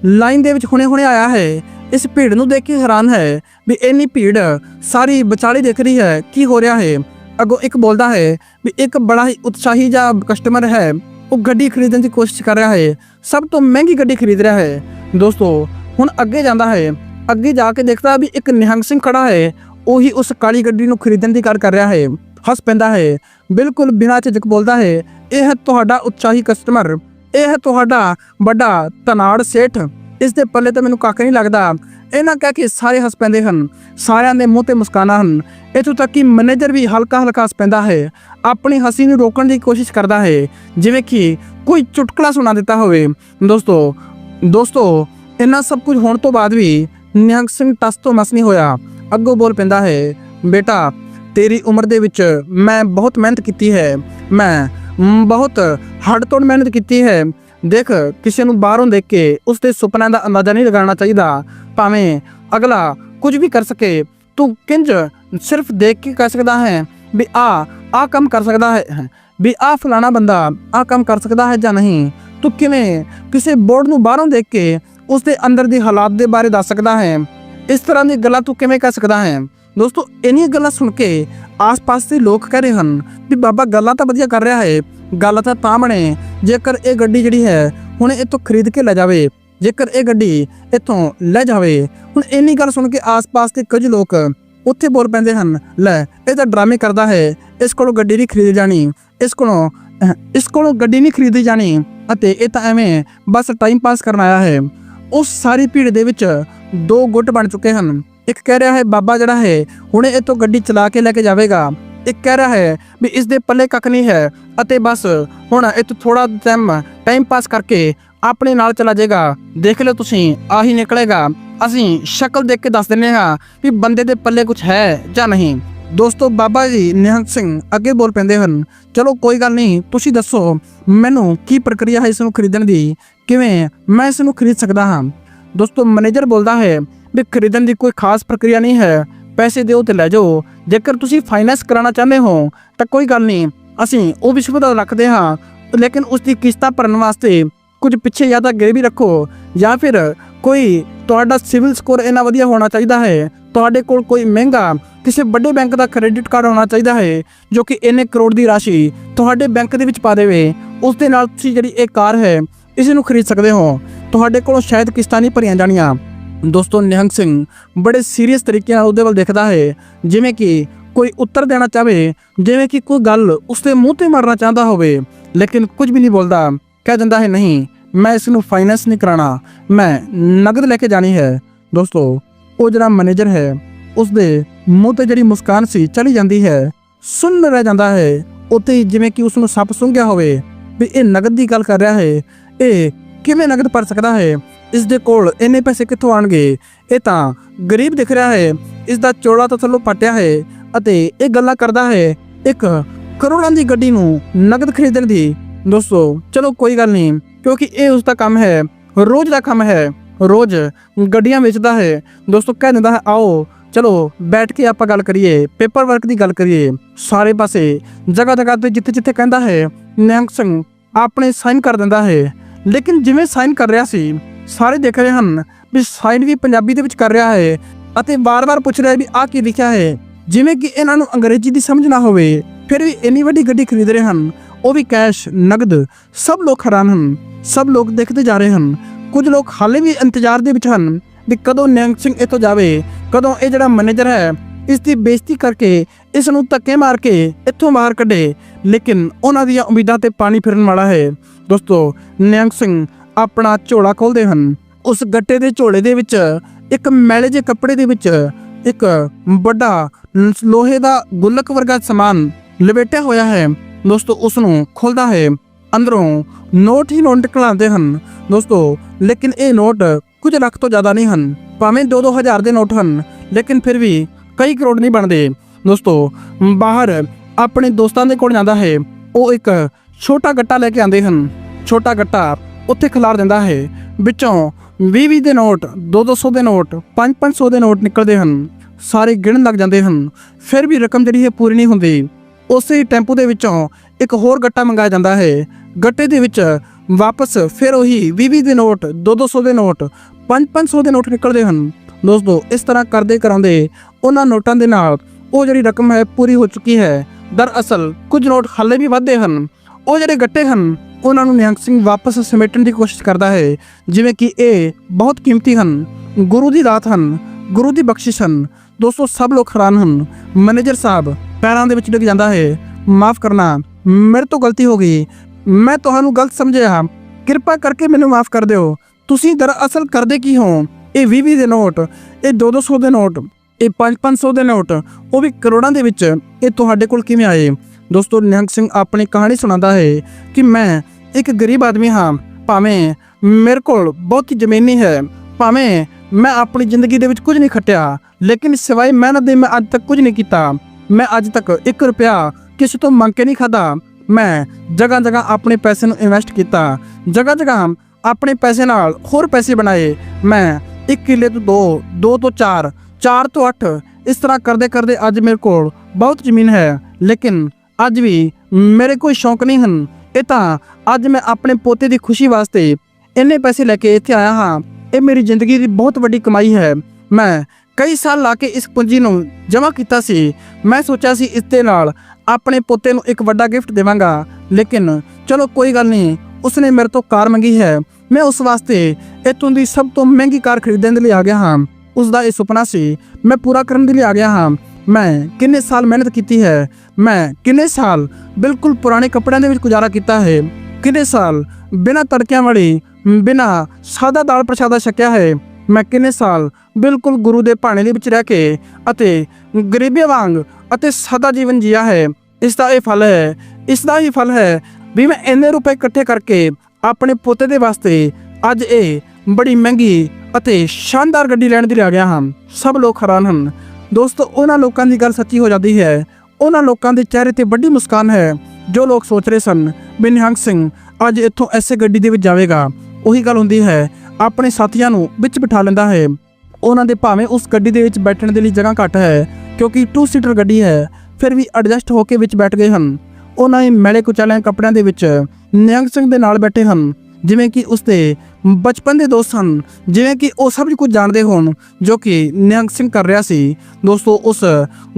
ਲਾਈਨ ਦੇ ਵਿੱਚ ਹੁਣੇ-ਹੁਣੇ ਆਇਆ ਹੈ, ਇਸ ਭੀੜ ਨੂੰ ਦੇਖ ਕੇ ਹੈਰਾਨ ਹੈ ਵੀ ਇੰਨੀ ਭੀੜ ਸਾਰੀ ਵਿਚਾਲੇ ਦੇਖ ਰਹੀ ਹੈ, ਕੀ ਹੋ ਰਿਹਾ ਹੈ? ਅੱਗੋਂ ਇੱਕ ਬੋਲਦਾ ਹੈ ਵੀ ਇੱਕ ਬੜਾ ਹੀ ਉਤਸ਼ਾਹੀ ਜਿਹਾ ਕਸਟਮਰ ਹੈ। ਉਹ ਗੱਡੀ ਖਰੀਦਣ ਦੀ ਕੋਸ਼ਿਸ਼ ਕਰ ਰਿਹਾ ਹੈ। ਸਭ ਤੋਂ ਮਹਿੰਗੀ ਗੱਡੀ ਖਰੀਦ ਰਿਹਾ ਹੈ। ਦੋਸਤੋ, ਹੁਣ ਅੱਗੇ ਜਾਂਦਾ ਹੈ। ਅੱਗੇ ਜਾ ਕੇ ਦੇਖਦਾ ਵੀ ਇੱਕ ਨਿਹੰਗ ਸਿੰਘ ਖੜਾ ਹੈ। ਉਹੀ ਉਸ ਕਾਲੀ ਗੱਡੀ ਨੂੰ ਖਰੀਦਣ ਦੀ ਗੱਲ ਕਰ ਰਿਹਾ ਹੈ। ਹੱਸ ਪੈਂਦਾ ਹੈ। ਬਿਲਕੁਲ ਬਿਨਾਂ ਝਿਜਕ ਬੋਲਦਾ ਹੈ, ਇਹ ਹੈ ਤੁਹਾਡਾ ਉਤਸ਼ਾਹੀ ਕਸਟਮਰ ਇਹ ਹੈ ਤੁਹਾਡਾ ਵੱਡਾ ਤਨਾੜ ਸੇਠ। ਇਸ ਦੇ ਪੱਲੇ ਤਾਂ ਮੈਨੂੰ ਕੱਖ ਨਹੀਂ ਲੱਗਦਾ। ਇਹਨਾਂ ਕਹਿ ਕੇ ਸਾਰੇ ਹੱਸ ਪੈਂਦੇ ਹਨ। ਸਾਰਿਆਂ ਦੇ ਮੂੰਹ ਤੇ ਮੁਸਕਾਨਾ ਹਨ। ਇਥੋਂ ਤੱਕ ਕਿ ਮੈਨੇਜਰ ਵੀ ਹਲਕਾ ਹਲਕਾ ਹੱਸ ਪੈਂਦਾ ਹੈ। ਆਪਣੀ ਹਸੀ ਨੂੰ ਰੋਕਣ ਦੀ ਕੋਸ਼ਿਸ਼ ਕਰਦਾ ਹੈ। ਜਿਵੇਂ ਕਿ ਕੋਈ ਚੁਟਕਲਾ ਸੁਣਾ ਦਿੱਤਾ ਹੋਵੇ। ਦੋਸਤੋ ਦੋਸਤੋ ਇਹਨਾਂ ਸਭ ਕੁਝ ਹੋਣ ਤੋਂ ਬਾਅਦ ਵੀ ਨਿਹੰਗ ਸਿੰਘ ਟਸ ਤੋਂ ਮਸ ਨਹੀਂ ਹੋਇਆ। ਅੱਗੋਂ ਬੋਲ ਪੈਂਦਾ ਹੈ, ਬੇਟਾ, ਤੇਰੀ ਉਮਰ ਦੇ ਵਿੱਚ ਮੈਂ ਬਹੁਤ ਮਿਹਨਤ ਕੀਤੀ ਹੈ। ਮੈਂ ਬਹੁਤ ਹੱਡ ਤੋੜ ਮਿਹਨਤ ਕੀਤੀ ਹੈ। ਦੇਖ, ਕਿਸੇ ਨੂੰ ਬਾਹਰੋਂ ਦੇਖ ਕੇ ਉਸ ਦੇ ਸੁਪਨਿਆਂ ਦਾ ਅੰਦਾਜ਼ਾ ਨਹੀਂ ਲਗਾਉਣਾ ਚਾਹੀਦਾ। ਭਾਵੇਂ ਅਗਲਾ ਕੁਝ ਵੀ ਕਰ ਸਕੇ, ਤੂੰ ਕਿੰਜ ਸਿਰਫ ਦੇਖ ਕੇ ਕਹਿ ਸਕਦਾ ਹੈ ਵੀ ਆ ਆ ਕੰਮ ਕਰ ਸਕਦਾ ਹੈ, ਵੀ ਆ ਫਲਾਣਾ ਬੰਦਾ ਆ ਕੰਮ ਕਰ ਸਕਦਾ ਹੈ ਜਾਂ ਨਹੀਂ? ਤੂੰ ਕਿਵੇਂ ਕਿਸੇ ਬੋਰਡ ਨੂੰ ਬਾਹਰੋਂ ਦੇਖ ਕੇ ਉਸ ਦੇ ਅੰਦਰ ਦੀ ਹਾਲਾਤ ਦੇ ਬਾਰੇ ਦੱਸ ਸਕਦਾ ਹੈ? ਇਸ ਤਰ੍ਹਾਂ ਦੀ ਗੱਲਾਂ ਤੂੰ ਕਿਵੇਂ ਕਰ ਸਕਦਾ ਹੈ? ਦੋਸਤੋ, ਇੰਨੀਆਂ ਗੱਲਾਂ ਸੁਣ ਕੇ ਆਸ-ਪਾਸ ਦੇ ਲੋਕ ਕਹਿ ਰਹੇ ਹਨ ਵੀ ਬਾਬਾ ਗੱਲਾਂ ਤਾਂ ਵਧੀਆ ਕਰ ਰਿਹਾ ਹੈ, ਗੱਲ ਤਾਂ ਤਾਂ ਬਣੇ। ਜੇਕਰ ਇਹ ਗੱਡੀ ਜਿਹੜੀ ਹੈ ਹੁਣ ਇੱਥੋਂ ਖਰੀਦ ਕੇ ਲੈ ਜਾਵੇ, ਜੇਕਰ ਇਹ ਗੱਡੀ ਇੱਥੋਂ ਲੈ ਜਾਵੇ, ਹੁਣ ਇੰਨੀ ਗੱਲ ਸੁਣ ਕੇ ਆਸ-ਪਾਸ ਦੇ ਕੁਝ ਲੋਕ ਉੱਥੇ ਬੋਲ ਪੈਂਦੇ ਹਨ, ਲੈ, ਇਹ ਤਾਂ ਡਰਾਮੇ ਕਰਦਾ ਹੈ, ਇਸ ਕੋਲੋਂ ਗੱਡੀ ਨਹੀਂ ਖਰੀਦੀ ਜਾਣੀ, ਇਸ ਕੋਲੋਂ ਇਸ ਕੋਲੋਂ ਗੱਡੀ ਨਹੀਂ ਖਰੀਦੀ ਜਾਣੀ, ਅਤੇ ਇਹ ਤਾਂ ਐਵੇਂ ਬਸ ਟਾਈਮ ਪਾਸ ਕਰਨ ਆਇਆ ਹੈ। ਉਸ ਸਾਰੀ ਭੀੜ ਦੇ ਵਿੱਚ ਦੋ ਗੁੱਟ ਬਣ ਚੁੱਕੇ ਹਨ। ਇੱਕ ਕਹਿ ਰਿਹਾ ਹੈ, ਬਾਬਾ ਜਿਹੜਾ ਹੈ, ਹੁਣੇ ਇਹ ਤੋਂ ਗੱਡੀ ਚਲਾ ਕੇ ਲੈ ਕੇ ਜਾਵੇਗਾ। ਇੱਕ ਕਹਿ ਰਿਹਾ ਹੈ ਵੀ ਇਸ ਦੇ ਪੱਲੇ ਕੱਖ ਨਹੀਂ ਹੈ ਅਤੇ ਬਸ ਹੁਣ ਇੱਥੋਂ ਤੋਂ ਥੋੜਾ ਟਾਈਮ ਟਾਈਮ ਪਾਸ ਕਰਕੇ ਆਪਣੇ ਨਾਲ ਚਲਾ ਜਾਏਗਾ। ਦੇਖ ਲਓ ਤੁਸੀਂ, ਆਹੀ ਨਿਕਲੇਗਾ। ਅਸੀਂ ਸ਼ਕਲ ਦੇਖ ਕੇ ਦੱਸ ਦਿੰਨੇ ਹਾਂ ਵੀ ਬੰਦੇ ਦੇ ਪੱਲੇ ਕੁਝ ਹੈ ਜਾਂ ਨਹੀਂ। ਦੋਸਤੋ, ਬਾਬਾ ਜੀ ਨਿਹੰਗ ਸਿੰਘ ਅੱਗੇ ਬੋਲ ਪੈਂਦੇ ਹਨ, ਚਲੋ ਕੋਈ ਗੱਲ ਨਹੀਂ, ਤੁਸੀਂ ਦੱਸੋ, ਮੈਨੂੰ ਕੀ ਪ੍ਰਕਿਰਿਆ ਹੈ ਇਸ ਨੂੰ ਖਰੀਦਣ ਦੀ? ਕਿਵੇਂ ਮੈਂ ਇਸ ਨੂੰ ਖਰੀਦ ਸਕਦਾ ਹਾਂ। ਦੋਸਤੋ, ਮੈਨੇਜਰ ਬੋਲਦਾ ਹੈ ਵੀ ਖਰੀਦਣ ਦੀ ਕੋਈ ਖਾਸ ਪ੍ਰਕਿਰਿਆ ਨਹੀਂ ਹੈ। ਪੈਸੇ ਦਿਓ ਤੇ ਲੈ ਜਾਓ। ਜੇਕਰ ਤੁਸੀਂ ਫਾਈਨੈਂਸ ਕਰਾਉਣਾ ਚਾਹੁੰਦੇ ਹੋ, ਤਾਂ ਕੋਈ ਗੱਲ ਨਹੀਂ। ਅਸੀਂ ਉਹ ਵੀ ਸੁਵਿਧਾ ਰੱਖਦੇ ਹਾਂ। ਲੇਕਿਨ ਉਸ ਦੀ ਕਿਸ਼ਤਾਂ ਭਰਨ ਵਾਸਤੇ ਕੁਝ ਪਿੱਛੇ ਜਾਂ ਤਾਂ ਗਿਰਵੀ ਰੱਖੋ। ਜਾਂ ਫਿਰ ਕੋਈ ਤੁਹਾਡਾ ਸਿਵਲ ਸਕੋਰ ਇੰਨਾ ਵਧੀਆ ਹੋਣਾ ਚਾਹੀਦਾ ਹੈ। ਤੁਹਾਡੇ ਕੋਲ ਕੋਈ ਮਹਿੰਗਾ, ਕਿਸੇ ਵੱਡੇ ਬੈਂਕ ਦਾ ਕ੍ਰੈਡਿਟ ਕਾਰਡ ਹੋਣਾ ਚਾਹੀਦਾ ਹੈ, ਜੋ ਕਿ ਇੰਨੇ ਕਰੋੜ ਦੀ ਰਾਸ਼ੀ ਤੁਹਾਡੇ ਬੈਂਕ ਦੇ ਵਿੱਚ ਪਾ ਦੇਵੇ। ਉਸ ਦੇ ਨਾਲ ਤੁਸੀਂ ਜਿਹੜੀ ਇਹ ਕਾਰ ਹੈ ਇਸ ਨੂੰ ਖਰੀਦ ਸਕਦੇ ਹੋ। ਤੁਹਾਡੇ ਕੋਲੋਂ ਸ਼ਾਇਦ ਕਿਸ਼ਤਾਂ ਨਹੀਂ ਭਰੀਆਂ ਜਾਣੀਆਂ। ਦੋਸਤੋ, ਨਿਹੰਗ ਸਿੰਘ ਬੜੇ ਸੀਰੀਅਸ ਤਰੀਕੇ ਨਾਲ ਉਹਦੇ ਵੱਲ ਦੇਖਦਾ ਹੈ। ਜਿਵੇਂ ਕਿ ਕੋਈ ਉੱਤਰ ਦੇਣਾ ਚਾਹਵੇ ਜਿਵੇਂ ਕਿ ਕੋਈ ਗੱਲ ਉਸਦੇ ਮੂੰਹ ਤੇ ਮਾਰਨਾ ਚਾਹੁੰਦਾ ਹੋਵੇ, ਲੇਕਿਨ ਕੁਝ ਵੀ ਨਹੀਂ ਬੋਲਦਾ। ਕਹਿ ਜਾਂਦਾ ਹੈ, ਨਹੀਂ, ਮੈਂ ਇਸ ਨੂੰ ਫਾਈਨੈਂਸ ਨਹੀਂ ਕਰਾਣਾ ਮੈਂ ਨਗਦ ਲੈ ਕੇ ਜਾਣੀ ਹੈ। ਦੋਸਤੋ, ਉਹ ਜਿਹੜਾ ਮੈਨੇਜਰ ਹੈ, ਉਸਦੇ ਮੂੰਹ ਤੇ ਜਿਹੜੀ ਮੁਸਕਾਨ ਸੀ ਚਲੀ ਜਾਂਦੀ ਹੈ। ਸੁੰਨ ਰਹਿ ਜਾਂਦਾ ਹੈ। ਉੱਥੇ ਜਿਵੇਂ ਕਿ ਉਸ ਨੂੰ ਸੱਪ ਸੁੰਘਿਆ ਹੋਵੇ ਵੀ ਇਹ ਨਗਦ ਦੀ ਗੱਲ ਕਰ ਰਿਹਾ ਹੈ। ਇਹ ਕਿਵੇਂ ਨਗਦ ਭਰ ਸਕਦਾ ਹੈ? ਇਸ ਦੇ ਕੋਲ ਇੰਨੇ ਪੈਸੇ ਕਿੱਥੋਂ ਆਣਗੇ ਇਹ ਤਾਂ ਗਰੀਬ ਦਿਖ ਰਿਹਾ ਹੈ। ਇਸ ਦਾ ਚੋੜਾ ਤਾਂ ਥੱਲੋਂ ਫਟਿਆ ਹੈ ਅਤੇ ਇਹ ਗੱਲਾਂ ਕਰਦਾ ਹੈ। ਇੱਕ ਕਰੋੜਾਂ ਦੀ ਗੱਡੀ ਨੂੰ ਨਗਦ ਖਰੀਦਣ ਦੀ। ਦੋਸਤੋ, ਚਲੋ ਕੋਈ ਗੱਲ ਨਹੀਂ, ਕਿਉਂਕਿ ਇਹ ਉਸ ਦਾ ਕੰਮ ਹੈ। ਰੋਜ਼ ਦਾ ਕੰਮ ਹੈ। ਰੋਜ਼ ਗੱਡੀਆਂ ਵੇਚਦਾ ਹੈ। ਦੋਸਤੋ, ਕਹਿ ਦਿੰਦਾ ਹੈ, ਆਓ, ਚਲੋ, ਬੈਠ ਕੇ ਆਪਾਂ ਗੱਲ ਕਰੀਏ। ਪੇਪਰ ਵਰਕ ਦੀ ਗੱਲ ਕਰੀਏ। ਸਾਰੇ ਪਾਸੇ ਜਗ੍ਹਾ ਜਗ੍ਹਾ ਤੇ ਜਿੱਥੇ ਜਿੱਥੇ ਕਹਿੰਦਾ ਹੈ, ਨਿਹੰਗ ਸਿੰਘ ਆਪਣੇ ਸਾਈਨ ਕਰ ਦਿੰਦਾ ਹੈ। ਲੇਕਿਨ ਜਿਵੇਂ ਸਾਈਨ ਕਰ ਰਿਹਾ ਸੀ, ਸਾਰੇ ਦੇਖ ਰਹੇ ਹਨ ਵੀ ਸਾਈਨ ਵੀ ਪੰਜਾਬੀ ਦੇ ਵਿੱਚ ਕਰ ਰਿਹਾ ਹੈ ਅਤੇ ਵਾਰ-ਵਾਰ ਪੁੱਛ ਰਿਹਾ ਵੀ ਆਹ ਕੀ ਲਿਖਿਆ ਹੈ। ਜਿਵੇਂ ਕਿ ਇਹਨਾਂ ਨੂੰ ਅੰਗਰੇਜ਼ੀ ਦੀ ਸਮਝ ਨਾ ਹੋਵੇ, ਫਿਰ ਵੀ ਇੰਨੀ ਵੱਡੀ ਗੱਡੀ ਖਰੀਦ ਰਹੇ ਹਨ। ਉਹ ਵੀ ਕੈਸ਼, ਨਗਦ, ਸਭ ਲੋਕ ਹੈਰਾਨ ਹਨ। ਸਭ ਲੋਕ ਦੇਖਦੇ ਜਾ ਰਹੇ ਹਨ। ਕੁਝ ਲੋਕ ਹਾਲੇ ਵੀ ਇੰਤਜ਼ਾਰ ਦੇ ਵਿੱਚ ਹਨ ਵੀ ਕਦੋਂ ਨਿਹੰਗ ਸਿੰਘ ਇੱਥੋਂ ਜਾਵੇ, ਕਦੋਂ ਇਹ ਜਿਹੜਾ ਮੈਨੇਜਰ ਹੈ ਇਸ ਦੀ ਬੇਇੱਜ਼ਤੀ ਕਰਕੇ ਇਸ ਨੂੰ ਧੱਕੇ ਮਾਰ ਕੇ ਇੱਥੋਂ ਬਾਹਰ ਕੱਢੇ। ਲੇਕਿਨ ਉਹਨਾਂ ਦੀਆਂ ਉਮੀਦਾਂ ਤੇ ਪਾਣੀ ਫਿਰਨ ਵਾਲਾ ਹੈ। ਦੋਸਤੋ, ਨਿਹੰਗ ਸਿੰਘ ਆਪਣਾ ਝੋਲਾ ਖੋਲਦੇ ਹਨ। ਉਸ ਗੱਟੇ ਦੇ ਝੋਲੇ ਦੇ ਵਿੱਚ ਇੱਕ ਮੈਲੇ ਜਿਹੇ ਕੱਪੜੇ ਦੇ ਵਿੱਚ ਇੱਕ ਵੱਡਾ ਲੋਹੇ ਦਾ ਗੁੱਲਕ ਵਰਗਾ ਸਮਾਨ ਲਪੇਟਿਆ ਹੋਇਆ ਹੈ। ਦੋਸਤੋ, ਉਸ ਨੂੰ ਖੋਲਦਾ ਹੈ। ਅੰਦਰੋਂ ਨੋਟ ਹੀ ਨੋਟ ਨਿਕਲਾਉਂਦੇ ਹਨ। ਦੋਸਤੋ, ਲੇਕਿਨ ਇਹ ਨੋਟ ਕੁਝ ਲੱਖ ਤੋਂ ਜ਼ਿਆਦਾ ਨਹੀਂ ਹਨ। ਭਾਵੇਂ 2-2000 ਦੇ ਨੋਟ ਹਨ, ਲੇਕਿਨ ਫਿਰ ਵੀ ਕਈ ਕਰੋੜ ਨਹੀਂ ਬਣਦੇ। ਦੋਸਤੋ, ਬਾਹਰ ਆਪਣੇ ਦੋਸਤਾਂ ਦੇ ਕੋਲ ਜਾਂਦਾ ਹੈ। ਉਹ ਇੱਕ ਛੋਟਾ ਗੱਟਾ ਲੈ ਕੇ ਆਉਂਦੇ ਹਨ। ਛੋਟਾ ਗੱਟਾ ਉੱਥੇ ਖਿਲਾਰ ਦਿੰਦਾ ਹੈ। ਵਿੱਚੋਂ 20-20 ਦੇ ਨੋਟ 2-200 ਦੇ ਨੋਟ 5-500 ਦੇ ਨੋਟ ਨਿਕਲਦੇ ਹਨ। ਸਾਰੇ ਗਿਣਨ ਲੱਗ ਜਾਂਦੇ ਹਨ। ਫਿਰ ਵੀ ਰਕਮ ਜਿਹੜੀ ਹੈ ਪੂਰੀ ਨਹੀਂ ਹੁੰਦੀ। ਉਸੇ ਟੈਂਪੂ ਦੇ ਵਿੱਚੋਂ ਇੱਕ ਹੋਰ ਗੱਟਾ ਮੰਗਾਇਆ ਜਾਂਦਾ ਹੈ। ਗੱਟੇ ਦੇ ਵਿੱਚ ਵਾਪਸ ਫਿਰ ਉਹੀ 20-20 ਦੇ ਨੋਟ 2-200 ਦੇ ਨੋਟ 5-500 ਦੇ ਨੋਟ ਨਿਕਲਦੇ ਹਨ। ਦੋਸਤੋ, ਇਸ ਤਰ੍ਹਾਂ ਕਰਦੇ ਕਰਾਉਂਦੇ ਉਹਨਾਂ ਨੋਟਾਂ ਦੇ ਨਾਲ ਉਹ ਜਿਹੜੀ ਰਕਮ ਹੈ ਪੂਰੀ ਹੋ ਚੁੱਕੀ ਹੈ। ਦਰਅਸਲ, ਕੁਝ ਨੋਟ ਹਾਲੇ ਵੀ ਵੱਧਦੇ ਹਨ। ਉਹ ਜਿਹੜੇ ਗੱਟੇ ਹਨ, ਉਹਨਾਂ ਨੂੰ ਨਿਹੰਗ ਸਿੰਘ ਵਾਪਸ ਸਮੇਟਣ ਦੀ ਕੋਸ਼ਿਸ਼ ਕਰਦਾ ਹੈ। ਜਿਵੇਂ ਕਿ ਇਹ ਬਹੁਤ ਕੀਮਤੀ ਹਨ, ਗੁਰੂ ਦੀ ਦਾਤ ਹਨ, ਗੁਰੂ ਦੀ ਬਖਸ਼ਿਸ਼ ਹਨ ਦੋਸਤੋ ਸਭ ਲੋਕ ਹੈਰਾਨ ਹਨ। ਮੈਨੇਜਰ ਸਾਹਿਬ, ਪੈਰਾਂ ਦੇ ਵਿੱਚ ਡਿੱਗ ਜਾਂਦਾ ਹੈ। ਮਾਫ ਕਰਨਾ, ਮੇਰੇ ਤੋਂ ਗਲਤੀ ਹੋ ਗਈ। ਮੈਂ ਤੁਹਾਨੂੰ ਗਲਤ ਸਮਝਿਆ। ਕਿਰਪਾ ਕਰਕੇ ਮੈਨੂੰ ਮਾਫ ਕਰ ਦਿਓ। ਤੁਸੀਂ ਦਰਅਸਲ ਕਰਦੇ ਕੀ ਹੋ? ਇਹ 20 ਦੇ ਨੋਟ, ਇਹ 200 ਦੇ ਨੋਟ। ਇਹ 5-500 ਦੇ ਨੋਟ, ਉਹ ਵੀ ਕਰੋੜਾਂ ਦੇ ਵਿੱਚ। ਇਹ ਤੁਹਾਡੇ ਕੋਲ ਕਿਵੇਂ ਆਏ? ਦੋਸਤੋ, ਨਿਹੰਗ ਸਿੰਘ ਆਪਣੀ ਕਹਾਣੀ ਸੁਣਾਉਂਦਾ ਹੈ ਕਿ ਮੈਂ ਇੱਕ ਗਰੀਬ ਆਦਮੀ ਹਾਂ। ਭਾਵੇਂ ਮੇਰੇ ਕੋਲ ਬਹੁਤੀ ਜ਼ਮੀਨ ਨਹੀਂ ਹੈ, ਭਾਵੇਂ ਮੈਂ ਆਪਣੀ ਜ਼ਿੰਦਗੀ ਦੇ ਵਿੱਚ ਕੁਝ ਨਹੀਂ ਖੱਟਿਆ, ਲੇਕਿਨ ਸਿਵਾਏ ਮਿਹਨਤ ਦੇ ਮੈਂ ਅੱਜ ਤੱਕ ਕੁਝ ਨਹੀਂ ਕੀਤਾ। ਮੈਂ ਅੱਜ ਤੱਕ 1 ਰੁਪਿਆ ਕਿਸੇ ਤੋਂ ਮੰਗ ਕੇ ਨਹੀਂ ਖਾਦਾ ਮੈਂ ਜਗ੍ਹਾ ਜਗ੍ਹਾ ਆਪਣੇ ਪੈਸੇ ਨੂੰ ਇਨਵੈਸਟ ਕੀਤਾ। ਜਗ੍ਹਾ ਜਗ੍ਹਾ ਆਪਣੇ ਪੈਸੇ ਨਾਲ ਹੋਰ ਪੈਸੇ ਬਣਾਏ। ਮੈਂ 1 ਕਿੱਲੇ ਤੋਂ 2 2 ਤੋਂ 4 4 ਤੋਂ 8 ਇਸ ਤਰ੍ਹਾਂ ਕਰਦੇ ਕਰਦੇ ਅੱਜ ਮੇਰੇ ਕੋਲ ਬਹੁਤ ਜ਼ਮੀਨ ਹੈ, ਲੇਕਿਨ ਅੱਜ ਵੀ ਮੇਰੇ ਕੋਈ ਸ਼ੌਂਕ ਨਹੀਂ ਹਨ। ਇਹ ਤਾਂ ਅੱਜ ਮੈਂ ਆਪਣੇ ਪੋਤੇ ਦੀ ਖੁਸ਼ੀ ਵਾਸਤੇ ਇੰਨੇ ਪੈਸੇ ਲੈ ਕੇ ਇੱਥੇ ਆਇਆ ਹਾਂ। ਇਹ ਮੇਰੀ ਜ਼ਿੰਦਗੀ ਦੀ ਬਹੁਤ ਵੱਡੀ ਕਮਾਈ ਹੈ। ਮੈਂ ਕਈ ਸਾਲ ਲਾ ਕੇ ਇਸ ਪੂੰਜੀ ਨੂੰ ਜਮ੍ਹਾਂ ਕੀਤਾ ਸੀ। ਮੈਂ ਸੋਚਿਆ ਸੀ ਇਸ ਦੇ ਨਾਲ ਆਪਣੇ ਪੋਤੇ ਨੂੰ ਇੱਕ ਵੱਡਾ ਗਿਫਟ ਦੇਵਾਂਗਾ, ਲੇਕਿਨ ਚਲੋ ਕੋਈ ਗੱਲ ਨਹੀਂ, ਉਸਨੇ ਮੇਰੇ ਤੋਂ ਕਾਰ ਮੰਗੀ ਹੈ। ਮੈਂ ਉਸ ਵਾਸਤੇ ਇੱਥੋਂ ਦੀ ਸਭ ਤੋਂ ਮਹਿੰਗੀ ਕਾਰ ਖਰੀਦਣ ਦੇ ਲਈ ਆ ਗਿਆ ਹਾਂ। ਉਸ ਦਾ ਇਹ ਸੁਪਨਾ ਸੀ, ਮੈਂ ਪੂਰਾ ਕਰਨ ਦੇ ਲਈ ਆ ਗਿਆ ਹਾਂ। ਮੈਂ ਕਿੰਨੇ ਸਾਲ ਮਿਹਨਤ ਕੀਤੀ ਹੈ। ਮੈਂ ਕਿੰਨੇ ਸਾਲ ਬਿਲਕੁਲ ਪੁਰਾਣੇ ਕੱਪੜਿਆਂ ਦੇ ਵਿੱਚ ਗੁਜ਼ਾਰਾ ਕੀਤਾ ਹੈ। ਕਿੰਨੇ ਸਾਲ ਬਿਨਾਂ ਤੜਕਿਆਂ ਵਾਲੀ, ਬਿਨਾਂ ਸਾਦਾ ਦਾਲ ਪ੍ਰਸ਼ਾਦਾ ਛਕਿਆ ਹੈ। ਮੈਂ ਕਿੰਨੇ ਸਾਲ ਬਿਲਕੁਲ ਗੁਰੂ ਦੇ ਭਾਣੇ ਦੇ ਵਿੱਚ ਰਹਿ ਕੇ ਅਤੇ ਗਰੀਬੀ ਵਾਂਗ ਅਤੇ ਸਾਦਾ ਜੀਵਨ ਜੀਆ ਹੈ। ਇਸ ਦਾ ਇਹ ਫਲ ਹੈ ਇਸ ਦਾ ਹੀ ਫਲ ਹੈ ਵੀ ਮੈਂ ਇੰਨੇ ਰੁਪਏ ਇਕੱਠੇ ਕਰਕੇ ਆਪਣੇ ਪੋਤੇ ਦੇ ਵਾਸਤੇ ਅੱਜ ਇਹ ਬੜੀ ਮਹਿੰਗੀ ਅਤੇ ਸ਼ਾਨਦਾਰ ਗੱਡੀ ਲੈਣ ਦੇ ਲਈ ਆ ਗਿਆ ਹਾਂ। ਸਭ ਲੋਕ ਹੈਰਾਨ ਹਨ। ਦੋਸਤੋ, ਉਹਨਾਂ ਲੋਕਾਂ ਦੀ ਗੱਲ ਸੱਚੀ ਹੋ ਜਾਂਦੀ ਹੈ। ਉਹਨਾਂ ਲੋਕਾਂ ਦੇ ਚਿਹਰੇ ਤੇ ਵੱਡੀ ਮੁਸਕਾਨ ਹੈ। ਜੋ ਲੋਕ ਸੋਚ ਰਹੇ ਸਨ ਵੀ ਨਿਹੰਗ ਸਿੰਘ ਅੱਜ ਇੱਥੋਂ ਐਸੇ ਗੱਡੀ ਦੇ ਵਿੱਚ ਜਾਵੇਗਾ। ਉਹੀ ਗੱਲ ਹੁੰਦੀ ਹੈ, ਆਪਣੇ ਸਾਥੀਆਂ ਨੂੰ ਵਿੱਚ ਬਿਠਾ ਲੈਂਦਾ ਹੈ। ਉਹਨਾਂ ਦੇ ਭਾਵੇਂ ਉਸ ਗੱਡੀ ਦੇ ਵਿੱਚ ਬੈਠਣ ਦੇ ਲਈ ਜਗ੍ਹਾ ਘੱਟ ਹੈ, ਕਿਉਂਕਿ 2 ਸੀਟਰ ਗੱਡੀ ਹੈ, ਫਿਰ ਵੀ ਐਡਜਸਟ ਹੋ ਕੇ ਵਿੱਚ ਬੈਠ ਗਏ ਹਨ। ਉਹਨਾਂ ਹੀ ਮੈਲੇ ਕੁਚਲਿਆਂ ਕੱਪੜਿਆਂ ਦੇ ਵਿੱਚ ਨਿਹੰਗ ਸਿੰਘ ਦੇ ਨਾਲ ਬੈਠੇ ਹਨ। ਜਿਵੇਂ ਕਿ ਉਸਦੇ ਬਚਪਨ ਦੇ ਦੋਸਤ ਹਨ, ਜਿਵੇਂ ਕਿ ਉਹ ਸਭ ਕੁਝ ਜਾਣਦੇ ਹੋਣ, ਜੋ ਕਿ ਨਿਹੰਗ ਸਿੰਘ ਕਰ ਰਿਹਾ ਸੀ। ਦੋਸਤੋ, ਉਸ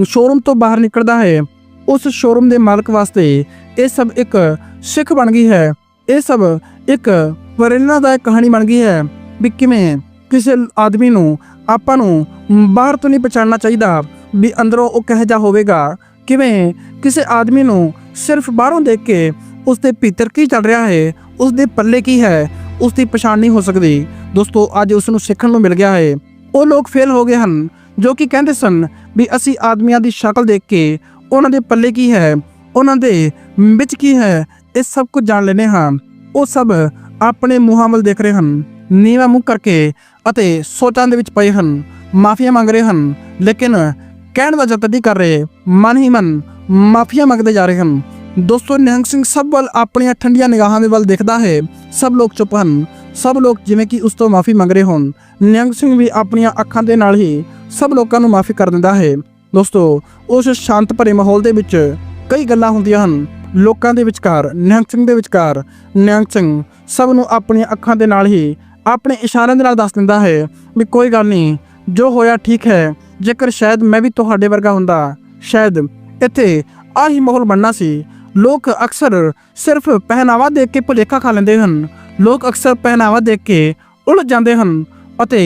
ਸ਼ੋਰੂਮ ਤੋਂ ਬਾਹਰ ਨਿਕਲਦਾ ਹੈ। ਉਸ ਸ਼ੋਰੂਮ ਦੇ ਮਾਲਕ ਵਾਸਤੇ ਇਹ ਸਭ ਇੱਕ ਸਿੱਖ ਬਣ ਗਈ ਹੈ। ਇਹ ਸਭ ਇੱਕ ਪ੍ਰੇਰਨਾਦਾਇਕ ਕਹਾਣੀ ਬਣ ਗਈ ਹੈ ਵੀ ਕਿਵੇਂ ਕਿਸੇ ਆਦਮੀ ਨੂੰ ਆਪਾਂ ਨੂੰ ਬਾਹਰ ਤੋਂ ਨਹੀਂ ਪਛਾਣਨਾ ਚਾਹੀਦਾ, ਵੀ ਅੰਦਰੋਂ ਉਹ ਕਿਹੋ ਜਿਹਾ ਹੋਵੇਗਾ। ਕਿਵੇਂ ਕਿਸੇ ਆਦਮੀ ਨੂੰ ਸਿਰਫ ਬਾਹਰੋਂ ਦੇਖ ਕੇ ਉਸ ਦੇ ਭੀਤਰ ਕੀ ਚੱਲ ਰਿਹਾ ਹੈ? ਉਸ ਦੇ ਪੱਲੇ ਕੀ ਹੈ? ਉਸ ਦੀ ਪਛਾਣ ਨਹੀਂ ਹੋ ਸਕਦੀ। ਦੋਸਤੋ, ਅੱਜ ਉਸ ਨੂੰ ਸਿੱਖਣ ਨੂੰ ਮਿਲ ਗਿਆ ਹੈ। ਉਹ ਲੋਕ ਫੇਲ ਹੋ ਗਏ ਹਨ, ਜੋ ਕਿ ਕਹਿੰਦੇ ਸਨ ਵੀ ਅਸੀਂ ਆਦਮੀਆਂ ਦੀ ਸ਼ਕਲ ਦੇਖ ਕੇ ਉਹਨਾਂ ਦੇ ਪੱਲੇ ਕੀ ਹੈ, ਉਹਨਾਂ ਦੇ ਵਿੱਚ ਕੀ ਹੈ, ਇਹ ਸਭ ਕੁਝ ਜਾਣ ਲੈਨੇ ਹਾਂ। ਉਹ ਸਭ ਆਪਣੇ ਮੂੰਹਾਂ ਵੱਲ ਦੇਖ ਰਹੇ ਹਨ, ਨੀਵਾ ਮੂੰਹ ਕਰਕੇ ਅਤੇ ਸੋਚਾਂ ਦੇ ਵਿੱਚ ਪਏ ਹਨ, ਮਾਫੀਆ ਮੰਗ ਰਹੇ ਹਨ, ਲੇਕਿਨ ਕਹਿਣ ਦਾ ਯਤਨ ਨਹੀਂ ਕਰ ਰਹੇ। ਮਨ ਹੀ ਮਨ ਮਾਫੀਆ ਮੰਗਦੇ ਜਾ ਰਹੇ ਹਨ। ਦੋਸਤੋ, ਨਿਹੰਗ ਸਿੰਘ ਸਭ ਵੱਲ ਆਪਣੀਆਂ ਠੰਡੀਆਂ ਨਿਗਾਹਾਂ ਦੇ ਵੱਲ ਦੇਖਦਾ ਹੈ। ਸਭ ਲੋਕ ਚੁੱਪ ਹਨ। ਸਭ ਲੋਕ ਜਿਵੇਂ ਕਿ ਉਸ ਤੋਂ ਮਾਫੀ ਮੰਗ ਰਹੇ ਹੋਣ। ਨਿਹੰਗ ਸਿੰਘ ਵੀ ਆਪਣੀਆਂ ਅੱਖਾਂ ਦੇ ਨਾਲ ਹੀ ਸਭ ਲੋਕਾਂ ਨੂੰ ਮਾਫੀ ਕਰ ਦਿੰਦਾ ਹੈ। ਦੋਸਤੋ, ਉਸ ਸ਼ਾਂਤ ਭਰੇ ਮਾਹੌਲ ਦੇ ਵਿੱਚ ਕਈ ਗੱਲਾਂ ਹੁੰਦੀਆਂ ਹਨ। ਲੋਕਾਂ ਦੇ ਵਿਚਕਾਰ, ਨਿਹੰਗ ਸਿੰਘ ਦੇ ਵਿਚਕਾਰ, ਨਿਹੰਗ ਸਿੰਘ ਸਭ ਨੂੰ ਆਪਣੀਆਂ ਅੱਖਾਂ ਦੇ ਨਾਲ ਹੀ ਆਪਣੇ ਇਸ਼ਾਰਿਆਂ ਦੇ ਨਾਲ ਦੱਸ ਦਿੰਦਾ ਹੈ ਵੀ ਕੋਈ ਗੱਲ ਨਹੀਂ, ਜੋ ਹੋਇਆ ਠੀਕ ਹੈ। ਜੇਕਰ ਸ਼ਾਇਦ ਮੈਂ ਵੀ ਤੁਹਾਡੇ ਵਰਗਾ ਹੁੰਦਾ, ਸ਼ਾਇਦ ਇੱਥੇ ਆਹੀ ਮਾਹੌਲ ਬਣਨਾ ਸੀ। ਲੋਕ ਅਕਸਰ ਸਿਰਫ ਪਹਿਨਾਵਾ ਦੇਖ ਕੇ ਭੁਲੇਖਾ ਖਾ ਲੈਂਦੇ ਹਨ। ਲੋਕ ਅਕਸਰ ਪਹਿਨਾਵਾ ਦੇਖ ਕੇ ਉਲਝ ਜਾਂਦੇ ਹਨ ਅਤੇ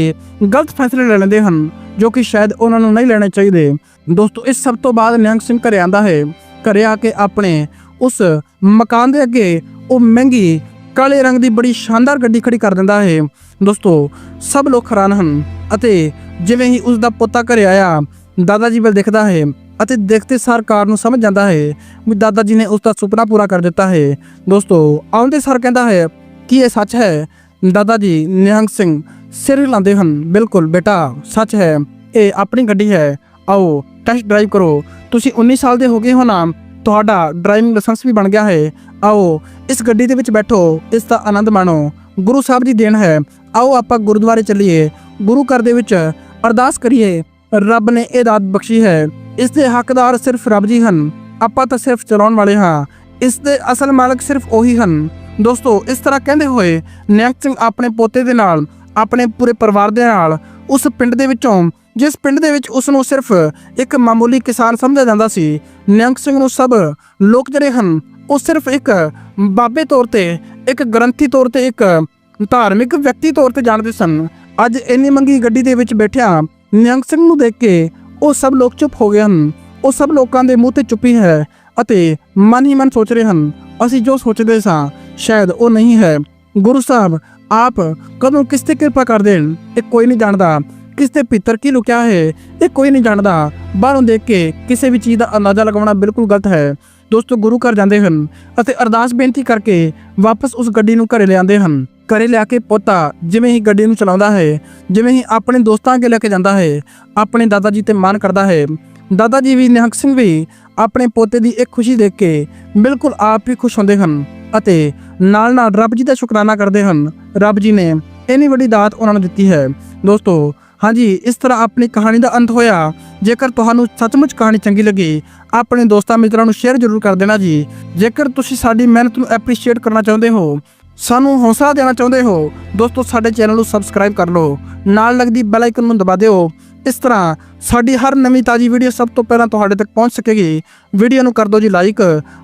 ਗਲਤ ਫੈਸਲੇ ਲੈ ਲੈਂਦੇ ਹਨ, ਜੋ ਕਿ ਸ਼ਾਇਦ ਉਹਨਾਂ ਨੂੰ ਨਹੀਂ ਲੈਣੇ ਚਾਹੀਦੇ। ਦੋਸਤੋ, ਇਸ ਸਭ ਤੋਂ ਬਾਅਦ ਨਿਹੰਗ ਸਿੰਘ ਘਰੇ ਆਂਦਾ ਹੈ। ਘਰੇ ਆ ਕੇ ਆਪਣੇ ਉਸ ਮਕਾਨ ਦੇ ਅੱਗੇ ਉਹ ਮਹਿੰਗੀ ਕਾਲੇ ਰੰਗ ਦੀ ਬੜੀ ਸ਼ਾਨਦਾਰ ਗੱਡੀ ਖੜੀ ਕਰ ਦਿੰਦਾ ਹੈ। ਦੋਸਤੋ, ਸਭ ਲੋਕ ਹੈਰਾਨ ਹਨ ਅਤੇ ਜਿਵੇਂ ਹੀ ਉਸ ਦਾ ਪੋਤਾ ਘਰੇ ਆਇਆ, ਦਾਦਾ ਜੀ ਵੱਲ ਦੇਖਦਾ ਹੈ ਅਤੇ ਦੇਖਦੇ ਸਾਰ ਕਾਰ ਨੂੰ ਸਮਝ ਜਾਂਦਾ ਹੈ ਵੀ ਦਾਦਾ ਜੀ ਨੇ ਉਸ ਦਾ ਸੁਪਨਾ ਪੂਰਾ ਕਰ ਦਿੱਤਾ ਹੈ। ਦੋਸਤੋ, ਆਉਂਦੇ ਸਾਰ ਕਹਿੰਦਾ ਹੈ ਕਿ ਇਹ ਸੱਚ ਹੈ, ਦਾਦਾ ਜੀ ਨਿਹੰਗ ਸਿੰਘ ਸਿਰ ਹਿਲਾਉਂਦੇ ਹਨ। ਬਿਲਕੁਲ ਬੇਟਾ, ਸੱਚ ਹੈ, ਇਹ ਆਪਣੀ ਗੱਡੀ ਹੈ। ਆਓ ਟੈਸਟ ਡਰਾਈਵ ਕਰੋ। ਤੁਸੀਂ 19 ਸਾਲ ਦੇ ਹੋ ਗਏ ਹੋ ਨਾ, ਤੁਹਾਡਾ ਡਰਾਈਵਿੰਗ ਲਾਇਸੈਂਸ ਵੀ ਬਣ ਗਿਆ ਹੈ। ਆਓ, ਇਸ ਗੱਡੀ ਦੇ ਵਿੱਚ ਬੈਠੋ, ਇਸ ਦਾ ਆਨੰਦ ਮਾਣੋ। ਗੁਰੂ ਸਾਹਿਬ ਦੀ ਦੇਣ ਹੈ। ਆਓ, ਆਪਾਂ ਗੁਰਦੁਆਰੇ ਚੱਲੀਏ। ਗੁਰੂ ਘਰ ਦੇ ਵਿੱਚ ਅਰਦਾਸ ਕਰੀਏ। ਰੱਬ ਨੇ ਇਹ ਦਾਤ ਬਖਸ਼ੀ ਹੈ। ਇਸ ਦੇ ਹੱਕਦਾਰ ਸਿਰਫ ਰੱਬ ਜੀ ਹਨ। ਆਪਾਂ ਤਾਂ ਸਿਰਫ ਚਲਾਉਣ ਵਾਲੇ ਹਾਂ। ਇਸ ਦੇ ਅਸਲ ਮਾਲਕ ਸਿਰਫ ਉਹੀ ਹਨ। ਦੋਸਤੋ, ਇਸ ਤਰ੍ਹਾਂ ਕਹਿੰਦੇ ਹੋਏ, ਨਿਹੰਗ ਸਿੰਘ ਆਪਣੇ ਪੋਤੇ ਦੇ ਨਾਲ, ਆਪਣੇ ਪੂਰੇ ਪਰਿਵਾਰ ਦੇ ਨਾਲ, ਉਸ ਪਿੰਡ ਦੇ ਵਿੱਚੋਂ, ਜਿਸ ਪਿੰਡ ਦੇ ਵਿੱਚ ਉਸ ਨੂੰ ਸਿਰਫ ਇੱਕ ਮਾਮੂਲੀ ਕਿਸਾਨ ਸਮਝਿਆ ਜਾਂਦਾ ਸੀ, ਨਿਹੰਗ ਸਿੰਘ ਨੂੰ ਸਭ ਲੋਕ ਜਿਹੜੇ ਹਨ, ਉਹ ਸਿਰਫ ਇੱਕ ਬਾਬੇ ਤੌਰ ਤੇ, ਇੱਕ ਗ੍ਰੰਥੀ ਤੌਰ ਤੇ, ਇੱਕ ਧਾਰਮਿਕ ਵਿਅਕਤੀ ਤੌਰ ਤੇ ਜਾਣਦੇ ਸਨ। ਅੱਜ ਇੰਨੀ ਮੰਗੀ ਗੱਡੀ ਦੇ ਵਿੱਚ ਬੈਠਿਆ ਨਿਹੰਗ ਸਿੰਘ ਨੂੰ ਦੇਖ ਕੇ ਉਹ ਸਭ ਲੋਕ ਚੁੱਪ ਹੋ ਗਏ ਹਨ। ਉਹ ਸਭ ਲੋਕਾਂ ਦੇ ਮੂੰਹ ਤੇ ਚੁੱਪੀ ਹੈ ਅਤੇ ਮਨ ਹੀ ਮਨ ਸੋਚ ਰਹੇ ਹਨ। ਅਸੀਂ ਜੋ ਸੋਚਦੇ ਸਾਂ, ਸ਼ਾਇਦ ਉਹ ਨਹੀਂ ਹੈ। ਗੁਰੂ ਸਾਹਿਬ, ਆਪ ਕਦੋਂ ਕਿਸ ਤੇ ਕਿਰਪਾ ਕਰ ਦੇਣ ਇਹ ਕੋਈ ਨਹੀਂ ਜਾਣਦਾ। ਕਿਸ 'ਤੇ ਭੀਤਰ ਕੀ ਲੁਕਿਆ ਹੈ? ਇਹ ਕੋਈ ਨਹੀਂ ਜਾਣਦਾ। ਬਾਹਰੋਂ ਦੇਖ ਕੇ ਕਿਸੇ ਵੀ ਚੀਜ਼ ਦਾ ਅੰਦਾਜ਼ਾ ਲਗਾਉਣਾ ਬਿਲਕੁਲ ਗਲਤ ਹੈ। ਦੋਸਤੋ, ਗੁਰੂ ਘਰ ਜਾਂਦੇ ਹਨ ਅਤੇ ਅਰਦਾਸ ਬੇਨਤੀ ਕਰਕੇ ਵਾਪਸ ਉਸ ਗੱਡੀ ਨੂੰ ਘਰੇ ਲਿਆਉਂਦੇ ਹਨ। ਘਰੇ ਲਿਆ ਕੇ ਪੋਤਾ ਜਿਵੇਂ ਹੀ ਗੱਡੀ ਨੂੰ ਚਲਾਉਂਦਾ ਹੈ, ਜਿਵੇਂ ਹੀ ਆਪਣੇ ਦੋਸਤਾਂ ਅੱਗੇ ਲੈ ਕੇ ਜਾਂਦਾ ਹੈ, ਆਪਣੇ ਦਾਦਾ ਜੀ ਤੇ ਮਾਣ ਕਰਦਾ ਹੈ। ਦਾਦਾ ਜੀ ਵੀ, ਨਿਹੰਗ ਸਿੰਘ ਵੀ ਆਪਣੇ ਪੋਤੇ ਦੀ ਇੱਕ ਖੁਸ਼ੀ ਦੇਖ ਕੇ ਬਿਲਕੁਲ ਆਪ ਹੀ ਖੁਸ਼ ਹੁੰਦੇ ਹਨ ਅਤੇ ਨਾਲ ਨਾਲ ਰੱਬ ਜੀ ਦਾ ਸ਼ੁਕਰਾਨਾ ਕਰਦੇ ਹਨ। ਰੱਬ ਜੀ ਨੇ ਇੰਨੀ ਵੱਡੀ ਦਾਤ ਉਹਨਾਂ ਨੂੰ ਦਿੱਤੀ ਹੈ। ਦੋਸਤੋ, ਹਾਂਜੀ, ਇਸ ਤਰ੍ਹਾਂ ਆਪਣੀ ਕਹਾਣੀ ਦਾ ਅੰਤ ਹੋਇਆ। ਜੇਕਰ ਤੁਹਾਨੂੰ ਸੱਚਮੁੱਚ ਕਹਾਣੀ ਚੰਗੀ ਲੱਗੀ, ਆਪਣੇ ਦੋਸਤਾਂ ਮਿੱਤਰਾਂ ਨੂੰ ਸ਼ੇਅਰ ਜ਼ਰੂਰ ਕਰ ਦੇਣਾ ਜੀ। ਜੇਕਰ ਤੁਸੀਂ ਸਾਡੀ ਮਿਹਨਤ ਨੂੰ ਐਪਰੀਸ਼ੀਏਟ ਕਰਨਾ ਚਾਹੁੰਦੇ ਹੋ ਸਾਨੂੰ ਹੌਸਲਾ ਦੇਣਾ ਚਾਹੁੰਦੇ ਹੋ, ਦੋਸਤੋ ਸਾਡੇ ਚੈਨਲ ਨੂੰ ਸਬਸਕ੍ਰਾਈਬ ਕਰ ਲਓ, ਨਾਲ ਲੱਗਦੀ ਬੈਲ ਆਈਕਨ ਨੂੰ ਦਬਾ ਦਿਓ। ਇਸ ਤਰ੍ਹਾਂ ਸਾਡੀ ਹਰ ਨਵੀਂ ਤਾਜੀ ਵੀਡੀਓ ਸਭ ਤੋਂ ਪਹਿਲਾਂ ਤੁਹਾਡੇ ਤੱਕ ਪਹੁੰਚ ਸਕੇਗੀ। ਵੀਡੀਓ ਨੂੰ ਕਰ ਦਿਓ ਜੀ ਲਾਈਕ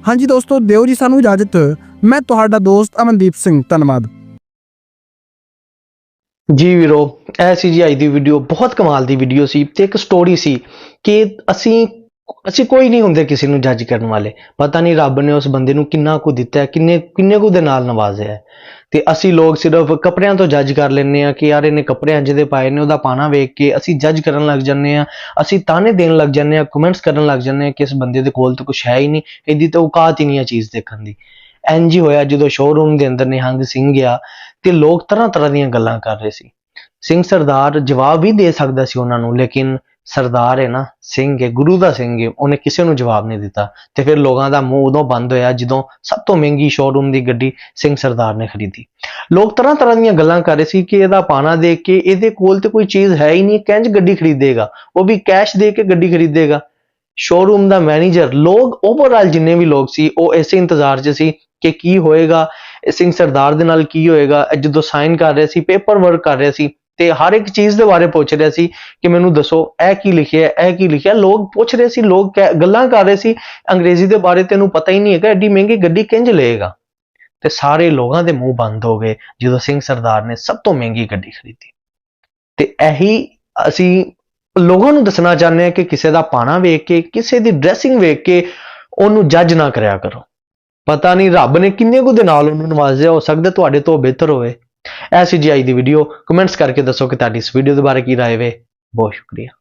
ਹਾਂਜੀ ਦੋਸਤੋ, ਦਿਓ ਜੀ ਸਾਨੂੰ ਇਜਾਜ਼ਤ। ਮੈਂ ਤੁਹਾਡਾ ਦੋਸਤ ਅਮਨਦੀਪ ਸਿੰਘ, ਧੰਨਵਾਦ। ਜੀ ਵੀਰੋ, ਇਹ ਸੀ ਜੀ ਅੱਜ ਦੀ ਵੀਡੀਓ ਬਹੁਤ ਕਮਾਲ ਦੀ ਵੀਡੀਓ ਸੀ ਤੇ ਇੱਕ ਸਟੋਰੀ ਸੀ ਕਿ ਅਸੀਂ ਅਸੀਂ ਕੋਈ ਨਹੀਂ ਹੁੰਦੇ ਕਿਸੇ ਨੂੰ ਜੱਜ ਕਰਨ ਵਾਲੇ। ਪਤਾ ਨਹੀਂ ਰੱਬ ਨੇ ਉਸ ਬੰਦੇ ਨੂੰ ਕਿੰਨਾ ਕੁ ਦਿੱਤਾ ਹੈ, ਕਿੰਨੇ ਕਿੰਨੇ ਕੁ ਦੇ ਨਾਲ ਨਵਾਜ਼ਿਆ ਹੈ। ਤੇ ਅਸੀਂ ਲੋਕ ਸਿਰਫ ਕੱਪੜਿਆਂ ਤੋਂ ਜੱਜ ਕਰ ਲੈਂਦੇ ਆ ਕਿ ਯਾਰ ਇਹਨੇ ਕੱਪੜੇ ਦੇ ਪਾਏ ਨੇ ਉਹਦਾ ਪਾਣਾ ਵੇਖ ਕੇ ਅਸੀਂ ਜੱਜ ਕਰਨ ਲੱਗ ਜਾਂਦੇ ਆ ਅਸੀਂ ਤਾਨੇ ਦੇਣ ਲੱਗ ਜਾਂਦੇ ਆ ਕਮੈਂਟਸ ਕਰਨ ਲੱਗ ਜਾਂਦੇ ਆ ਕਿ ਇਸ ਬੰਦੇ ਦੇ ਕੋਲ ਤਾਂ ਕੁਝ ਹੈ ਹੀ ਨਹੀਂ ਇਹਦੀ ਤਾਂ ਔਕਾਤ ਹੀ ਨਹੀਂ ਆ ਚੀਜ਼ ਦੇਖਣ ਦੀ। ਇੰਝ ਹੀ ਹੋਇਆ ਜਦੋਂ ਸ਼ੋਰੂਮ ਦੇ ਅੰਦਰ ਨਿਹੰਗ ਸਿੰਘ ਗਿਆ ਤੇ ਲੋਕ ਤਰ੍ਹਾਂ ਤਰ੍ਹਾਂ ਦੀਆਂ ਗੱਲਾਂ ਕਰ ਰਹੇ ਸੀ। ਸਿੰਘ ਸਰਦਾਰ ਜਵਾਬ ਵੀ ਦੇ ਸਕਦਾ ਸੀ ਉਹਨਾਂ ਨੂੰ, ਲੇਕਿਨ ਸਰਦਾਰ ਹੈ ਨਾ, ਸਿੰਘ ਹੈ, ਗੁਰੂ ਦਾ ਸਿੰਘ ਹੈ, ਉਹਨੇ ਕਿਸੇ ਨੂੰ ਜਵਾਬ ਨਹੀਂ ਦਿੱਤਾ। ਤੇ ਫਿਰ ਲੋਕਾਂ ਦਾ ਮੂੰਹ ਉਦੋਂ ਬੰਦ ਹੋਇਆ ਜਦੋਂ ਸਭ ਤੋਂ ਮਹਿੰਗੀ ਸ਼ੋਰੂਮ ਦੀ ਗੱਡੀ ਸਿੰਘ ਸਰਦਾਰ ਨੇ ਖਰੀਦੀ। ਲੋਕ ਤਰ੍ਹਾਂ ਤਰ੍ਹਾਂ ਦੀਆਂ ਗੱਲਾਂ ਕਰ ਰਹੇ ਸੀ ਕਿ ਇਹਦਾ ਪਾਣਾ ਦੇਖ ਕੇ ਇਹਦੇ ਕੋਲ ਤੇ ਕੋਈ ਚੀਜ਼ ਹੈ ਹੀ ਨਹੀਂ, ਕਿੰਜ ਗੱਡੀ ਖਰੀਦੇਗਾ? ਉਹ ਵੀ ਕੈਸ਼ ਦੇ ਕੇ ਗੱਡੀ ਖਰੀਦੇਗਾ। ਸ਼ੋਰੂਮ ਦਾ ਮੈਨੇਜਰ ਲੋਕ ਓਵਰਆਲ ਜਿੰਨੇ ਵੀ ਲੋਕ ਸੀ, ਉਹ ਇਸੇ ਇੰਤਜ਼ਾਰ 'ਚ ਸੀ ਕਿ ਕੀ ਹੋਏਗਾ, ਇਹ ਸਿੰਘ ਸਰਦਾਰ ਦੇ ਨਾਲ ਕੀ ਹੋਏਗਾ ਜਦੋਂ ਸਾਈਨ ਕਰ ਰਹੇ ਸੀ ਪੇਪਰ ਵਰਕ ਕਰ ਰਹੇ ਸੀ ਤੇ ਹਰ ਇੱਕ ਚੀਜ਼ ਦੇ ਬਾਰੇ ਪੁੱਛ ਰਿਹਾ ਸੀ ਕਿ ਮੈਨੂੰ ਦੱਸੋ, ਇਹ ਕੀ ਲਿਖਿਆ, ਇਹ ਕੀ ਲਿਖਿਆ? ਲੋਕ ਪੁੱਛ ਰਹੇ ਸੀ, ਲੋਕ ਕਹਿ- ਗੱਲਾਂ ਕਰ ਰਹੇ ਸੀ। ਅੰਗਰੇਜ਼ੀ ਦੇ ਬਾਰੇ ਤੈਨੂੰ ਪਤਾ ਹੀ ਨਹੀਂ ਹੈਗਾ, ਐਡੀ ਮਹਿੰਗੀ ਗੱਡੀ ਕਿੰਜ ਲਏਗਾ? ਤੇ ਸਾਰੇ ਲੋਕਾਂ ਦੇ ਮੂੰਹ ਬੰਦ ਹੋ ਗਏ, ਜਦੋਂ ਸਿੰਘ ਸਰਦਾਰ ਨੇ ਸਭ ਤੋਂ ਮਹਿੰਗੀ ਗੱਡੀ ਖਰੀਦੀ। ਤੇ ਇਹੀ ਅਸੀਂ ਲੋਕਾਂ ਨੂੰ ਦੱਸਣਾ ਚਾਹੁੰਦੇ ਹਾਂ ਕਿ ਕਿਸੇ ਦਾ ਪਾਣਾ ਵੇਖ ਕੇ, ਕਿਸੇ ਦੀ ਡਰੈਸਿੰਗ ਵੇਖ ਕੇ ਉਹਨੂੰ ਜੱਜ ਨਾ ਕਰਿਆ ਕਰੋ। ਪਤਾ ਨਹੀਂ ਰੱਬ ਨੇ ਕਿੰਨੇ ਕੁ ਦੇ ਨਾਲ ਉਹਨੂੰ ਨਵਾਜ਼ਿਆ, ਹੋ ਸਕਦਾ ਤੁਹਾਡੇ ਤੋਂ ਬਿਹਤਰ ਹੋਵੇ। ਐਸੀ ਜੀ ਆਈ ਦੀ ਵੀਡੀਓ ਕਮੈਂਟਸ ਕਰਕੇ ਦੱਸੋ ਕਿ ਤੁਹਾਡੀ ਇਸ ਵੀਡੀਓ ਦੇ ਬਾਰੇ ਕੀ ਰਾਏ ਵੇ। ਬਹੁਤ ਸ਼ੁਕਰੀਆ।